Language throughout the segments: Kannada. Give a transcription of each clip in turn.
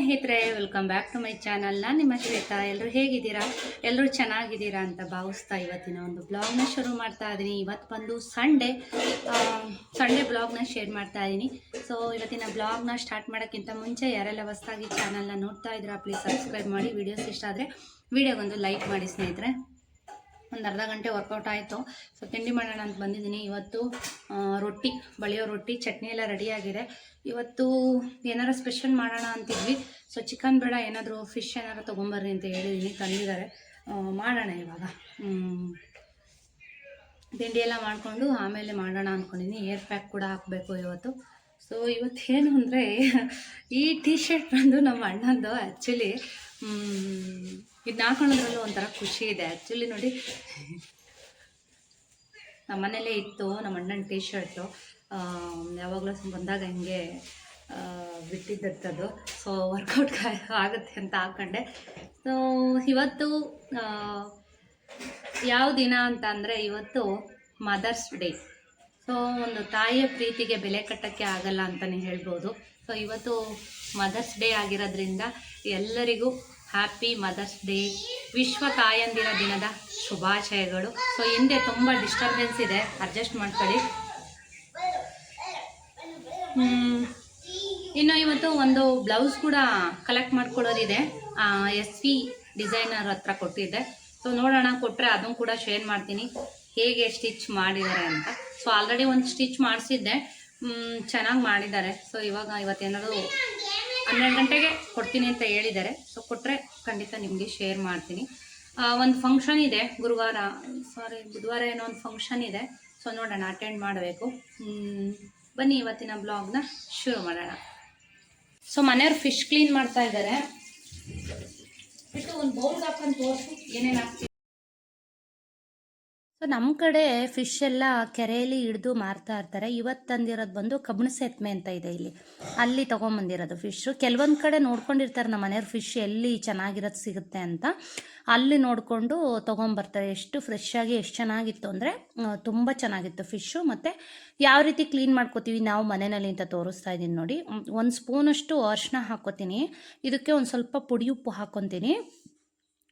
ಸ್ನೇಹಿತರೆ welcome back to my channel ನಾನು ನಿಮ್ಮ ಶ್ವೇತಾ. ಎಲ್ಲರೂ ಹೇಗಿದ್ದೀರಾ? ಎಲ್ಲರೂ ಚೆನ್ನಾಗಿದ್ದೀರಾ ಅಂತ ಭಾವಿಸ್ತಾ ಇವತ್ತಿನ ಒಂದು ಬ್ಲಾಗ್ನ ಶುರು ಮಾಡ್ತಾ ಇದ್ದೀನಿ ಇವತ್ತು ಬಂದು ಸಂಡೇ ಸಂಡೇ ಬ್ಲಾಗ್ನ ಶೇರ್ ಮಾಡ್ತಾ ಇದ್ದೀನಿ ಸೊ ಇವತ್ತಿನ ಬ್ಲಾಗ್ನ ಸ್ಟಾರ್ಟ್ ಮಾಡೋಕ್ಕಿಂತ ಮುಂಚೆ ಯಾರೆಲ್ಲ ಹೊಸದಾಗಿ ಚಾನಲ್ನ ನೋಡ್ತಾ ಇದ್ದೀರಾ ಪ್ಲೀಸ್ ಸಬ್ಸ್ಕ್ರೈಬ್ ಮಾಡಿ. ವಿಡಿಯೋಸ್ ಇಷ್ಟ ಆದರೆ ವಿಡಿಯೋಗೊಂದು ಲೈಕ್ ಮಾಡಿ ಸ್ನೇಹಿತರೆ. ಒಂದು ಅರ್ಧ ಗಂಟೆ ವರ್ಕೌಟ್ ಆಯಿತು. ಸೊ ತಿಂಡಿ ಮಾಡೋಣ ಅಂತ ಬಂದಿದ್ದೀನಿ. ಇವತ್ತು ರೊಟ್ಟಿ, ಬಳಿಯೋ ರೊಟ್ಟಿ, ಚಟ್ನಿ ಎಲ್ಲ ರೆಡಿಯಾಗಿದೆ ಇವತ್ತು ಏನಾರ ಸ್ಪೆಷಲ್ ಮಾಡೋಣ ಅಂತಿದ್ವಿ. ಸೊ ಚಿಕನ್ ಬೇಡ, ಏನಾದರೂ ಫಿಶ್ ಏನಾರು ತೊಗೊಂಬರ್ರಿ ಅಂತ ಹೇಳಿದ್ದೀನಿ ತಂದಿದ್ದಾರೆ. ಮಾಡೋಣ ಇವಾಗ. ತಿಂಡಿ ಎಲ್ಲ ಮಾಡಿಕೊಂಡು ಆಮೇಲೆ ಮಾಡೋಣ ಅಂದ್ಕೊಂಡಿದ್ದೀನಿ ಏರ್ ಪ್ಯಾಕ್ ಕೂಡ ಹಾಕಬೇಕು ಇವತ್ತು. ಸೊ ಇವತ್ತೇನು ಅಂದರೆ ಈ ಟೀ ಶರ್ಟ್ ಬಂದು ನಮ್ಮ ಅಣ್ಣಂದು ಆ್ಯಕ್ಚುಲಿ ಇದನ್ನ ಹಾಕೊಳ್ಳೋದ್ರಲ್ಲೂ ಒಂಥರ ಖುಷಿ ಇದೆ. ಆ್ಯಕ್ಚುಲಿ ನೋಡಿ ನಮ್ಮ ಮನೇಲೇ ಇತ್ತು ನಮ್ಮ ಅಣ್ಣನ ಟೀ ಶರ್ಟು ಯಾವಾಗಲೂ ಬಂದಾಗ ಹಿಂಗೆ ಬಿಟ್ಟಿದ್ದದ್ದು ಸೊ ವರ್ಕೌಟ್ ಆಗುತ್ತೆ ಅಂತ ಹಾಕ್ಕೊಂಡೆ ಸೊ ಇವತ್ತು ಯಾವ ದಿನ ಅಂತ ಅಂದರೆ ಇವತ್ತು ಮದರ್ಸ್ ಡೇ ಸೊ ಒಂದು ತಾಯಿಯ ಪ್ರೀತಿಗೆ ಬೆಲೆ ಕಟ್ಟಕ್ಕೆ ಆಗಲ್ಲ ಅಂತಲೇ ಹೇಳ್ಬೋದು. ಸೊ ಇವತ್ತು ಮದರ್ಸ್ ಡೇ ಆಗಿರೋದ್ರಿಂದ ಎಲ್ಲರಿಗೂ ಹ್ಯಾಪಿ ಮದರ್ಸ್ ಡೇ ವಿಶ್ವ ತಾಯಂದಿರ ದಿನದ ಶುಭಾಶಯಗಳು. ಸೊ ಹಿಂದೆ ತುಂಬ ಡಿಸ್ಟರ್ಬೆನ್ಸ್ ಇದೆ. ಅಡ್ಜಸ್ಟ್ ಮಾಡ್ಕೊಳ್ಳಿ. ಇನ್ನು ಇವತ್ತು ಒಂದು ಬ್ಲೌಸ್ ಕೂಡ ಕಲೆಕ್ಟ್ ಮಾಡ್ಕೊಳ್ಳೋದಿದೆ. ಎಸ್ ವಿ ಡಿಸೈನರ್ ಹತ್ರ ಕೊಟ್ಟಿದ್ದೆ. ಸೊ ನೋಡೋಣ ಕೊಟ್ಟರೆ ಅದನ್ನು ಕೂಡ ಶೇರ್ ಮಾಡ್ತೀನಿ. ಹೇಗೆ ಸ್ಟಿಚ್ ಮಾಡಿದ್ದಾರೆ ಅಂತ. ಸೊ ಆಲ್ರೆಡಿ ಒಂದು ಸ್ಟಿಚ್ ಮಾಡಿಸಿದ್ದೆ. ಚೆನ್ನಾಗಿ ಮಾಡಿದ್ದಾರೆ. ಸೊ ಇವಾಗ ಇವತ್ತೇನಾದರೂ ಹನ್ನೆರಡು ಗಂಟೆಗೆ ಕೊಡ್ತೀನಿ ಅಂತ ಹೇಳಿದ್ದಾರೆ. ಸೊ ಕೊಟ್ಟರೆ ಖಂಡಿತ ನಿಮಗೆ ಶೇರ್ ಮಾಡ್ತೀನಿ. ಒಂದು ಫಂಕ್ಷನ್ ಇದೆ ಗುರುವಾರ ಸಾರಿ ಬುಧವಾರ ಏನೋ ಒಂದು ಫಂಕ್ಷನ್ ಇದೆ. ಸೊ ನೋಡೋಣ ಅಟೆಂಡ್ ಮಾಡಬೇಕು. ಬನ್ನಿ ಇವತ್ತಿನ ಬ್ಲಾಗ್ನ ಶುರು ಮಾಡೋಣ. ಸೊ ಮನೆಯವ್ರು ಫಿಶ್ ಕ್ಲೀನ್ ಮಾಡ್ತಾ ಇದ್ದಾರೆ. ಬಿಟ್ಟು ಒಂದು ಬೌಲ್ ಹಾಕೊಂಡು ತೋರಿಸು, ಏನೇನು ಹಾಕ್ತೀವಿ. ಸೊ ನಮ್ಮ ಕಡೆ ಫಿಶ್ ಎಲ್ಲ ಕೆರೆಯಲ್ಲಿ ಹಿಡಿದು ಮಾರ್ತಾ ಇರ್ತಾರೆ. ಇವತ್ತು ತಂದಿರೋದು ಬಂದು ಕಬ್ಬಣ ಸೇತ್ಮೆ ಅಂತ ಇದೆ ಇಲ್ಲಿ. ಅಲ್ಲಿ ತೊಗೊಂಬಂದಿರೋದು ಫಿಶ್ಶು ಕೆಲವೊಂದು ಕಡೆ ನೋಡ್ಕೊಂಡಿರ್ತಾರೆ ನಮ್ಮ ಮನೆಯವ್ರ ಫಿಶ್ ಎಲ್ಲಿ ಚೆನ್ನಾಗಿರೋದು ಸಿಗುತ್ತೆ ಅಂತ. ಅಲ್ಲಿ ನೋಡಿಕೊಂಡು ತೊಗೊಂಬರ್ತಾರೆ. ಎಷ್ಟು ಫ್ರೆಶ್ ಆಗಿ ಎಷ್ಟು ಚೆನ್ನಾಗಿತ್ತು ಅಂದರೆ ತುಂಬ ಚೆನ್ನಾಗಿತ್ತು ಫಿಶ್ಶು ಮತ್ತು ಯಾವ ರೀತಿ ಕ್ಲೀನ್ ಮಾಡ್ಕೋತೀವಿ ನಾವು ಮನೆಯಲ್ಲಿ ಅಂತ ತೋರಿಸ್ತಾ ಇದ್ದೀನಿ ನೋಡಿ. ಒಂದು ಸ್ಪೂನಷ್ಟು ಅರ್ಶಿನ ಹಾಕೋತೀನಿ ಇದಕ್ಕೆ ಒಂದು ಸ್ವಲ್ಪ ಪುಡಿ ಉಪ್ಪು ಹಾಕ್ಕೊತೀನಿ.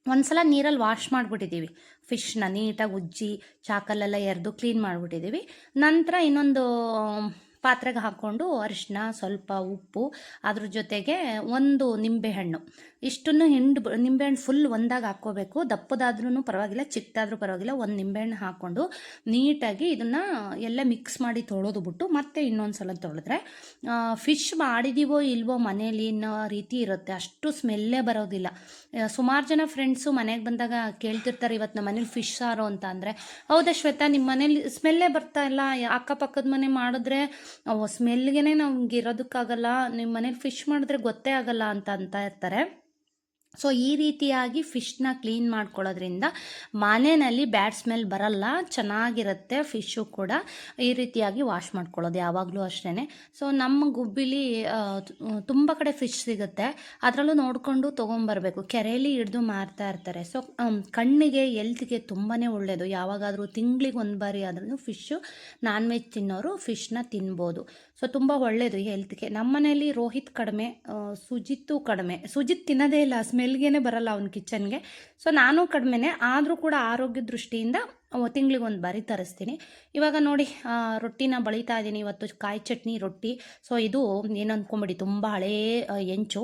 ಒಂದ್ಸಲ ನೀರಲ್ಲಿ ವಾಶ್ ಮಾಡಿಬಿಟ್ಟಿದ್ದೀವಿ. ಫಿಶ್ನ ನೀಟಾಗಿ ಉಜ್ಜಿ ಚಾಕಲ್ಲೆಲ್ಲ ಎರೆದು ಕ್ಲೀನ್ ಮಾಡಿಬಿಟ್ಟಿದ್ದೀವಿ. ನಂತರ ಇನ್ನೊಂದು ಪಾತ್ರೆಗೆ ಹಾಕ್ಕೊಂಡು ಅರಿಶಿನ ಸ್ವಲ್ಪ ಉಪ್ಪು, ಅದ್ರ ಜೊತೆಗೆ ಒಂದು ನಿಂಬೆಹಣ್ಣು. ಇಷ್ಟನ್ನು ಹಿಂಡು ನಿಂಬೆಹಣ್ಣು ಫುಲ್ ಒಂದಾಗಿ ಹಾಕ್ಕೋಬೇಕು. ದಪ್ಪದಾದ್ರೂ ಪರವಾಗಿಲ್ಲ ಚಿಕ್ಕದಾದ್ರೂ ಪರವಾಗಿಲ್ಲ. ಒಂದು ನಿಂಬೆಹಣ್ಣು ಹಾಕ್ಕೊಂಡು ನೀಟಾಗಿ ಇದನ್ನು ಎಲ್ಲ ಮಿಕ್ಸ್ ಮಾಡಿ ತೊಳೆದು ಬಿಟ್ಟು ಮತ್ತೆ ಇನ್ನೊಂದು ಸಲ ತೊಳೆದ್ರೆ ಫಿಶ್ ಮಾಡಿದೀವೋ ಇಲ್ವೋ ಮನೇಲಿ ಅನ್ನೋ ರೀತಿ ಇರುತ್ತೆ. ಅಷ್ಟು ಸ್ಮೆಲ್ಲೇ ಬರೋದಿಲ್ಲ. ಸುಮಾರು ಜನ ಫ್ರೆಂಡ್ಸು ಮನೆಗೆ ಬಂದಾಗ ಕೇಳ್ತಿರ್ತಾರೆ ಇವತ್ತು ನಮ್ಮ ಮನೇಲಿ ಫಿಶ್ ಸಾರು ಅಂತ. ಅಂದರೆ, ಹೌದಾ ಶ್ವೇತಾ ನಿಮ್ಮ ಮನೇಲಿ ಸ್ಮೆಲ್ಲೇ ಬರ್ತಾ ಇಲ್ಲ. ಅಕ್ಕಪಕ್ಕದ ಮನೆ ಮಾಡಿದ್ರೆ ಸ್ಮೆಲ್ಗೆ ನಮ್ಗೆ ಇರೋದಕ್ಕಾಗಲ್ಲ. ನಿಮ್ಮ ಮನೇಲಿ ಫಿಶ್ ಮಾಡಿದ್ರೆ ಗೊತ್ತೇ ಆಗಲ್ಲ ಅಂತ ಅಂತ ಇರ್ತಾರೆ. ಸೊ ಈ ರೀತಿಯಾಗಿ ಫಿಶ್ನ ಕ್ಲೀನ್ ಮಾಡ್ಕೊಳ್ಳೋದ್ರಿಂದ ಮನೆಯಲ್ಲಿ ಬ್ಯಾಡ್ ಸ್ಮೆಲ್ ಬರಲ್ಲ, ಚೆನ್ನಾಗಿರುತ್ತೆ ಫಿಶ್ಶು ಕೂಡ. ಈ ರೀತಿಯಾಗಿ ವಾಶ್ ಮಾಡ್ಕೊಳ್ಳೋದು ಯಾವಾಗಲೂ ಅಷ್ಟೇ ಸೊ ನಮ್ಮ ಗುಬ್ಬಿಲಿ ತುಂಬ ಕಡೆ ಫಿಶ್ ಸಿಗುತ್ತೆ. ಅದರಲ್ಲೂ ನೋಡಿಕೊಂಡು ತೊಗೊಂಬರ್ಬೇಕು. ಕೆರೆಯಲ್ಲಿ ಹಿಡಿದು ಮಾರ್ತಾ ಇರ್ತಾರೆ. ಸೊ ಕಣ್ಣಿಗೆ ಎಲ್ತ್ಗೆ ತುಂಬಾ ಒಳ್ಳೆಯದು ಯಾವಾಗಾದರೂ ತಿಂಗಳಿಗೆ ಒಂದು ಬಾರಿ ಆದ್ರೂ ಫಿಶ್ಶು ನಾನ್ ವೆಜ್ ತಿನ್ನೋರು ಫಿಶ್ನ ತಿನ್ಬೋದು. ಸೊ ತುಂಬ ಒಳ್ಳೆಯದು ಹೆಲ್ತ್ಗೆ. ಮನೆಯಲ್ಲಿ ರೋಹಿತ್ ಕಡಿಮೆ ಸುಜಿತ್ತು ಕಡಿಮೆ. ಸುಜಿತ್ ತಿನ್ನೋದೇ ಇಲ್ಲ ಸ್ಮೆಲ್ಗೇನೆ ಬರಲ್ಲ ಅವ್ನ ಕಿಚನ್ಗೆ. ಸೊ ನಾನು ಕಡಿಮೆನೆ, ಆದರೂ ಕೂಡ ಆರೋಗ್ಯ ದೃಷ್ಟಿಯಿಂದ ತಿಂಗ್ಳಿಗೆ ಒಂದು ಬಾರಿ ತರಿಸ್ತೀನಿ. ಇವಾಗ ನೋಡಿ ರೊಟ್ಟಿನ ಬಳಿತಾ ಇದ್ದೀನಿ ಇವತ್ತು ಕಾಯಿ ಚಟ್ನಿ ರೊಟ್ಟಿ. ಸೊ ಇದು ಏನು ಅಂದ್ಕೊಂಬಿಡಿ ತುಂಬ ಹಳೇ ಎಂಚು.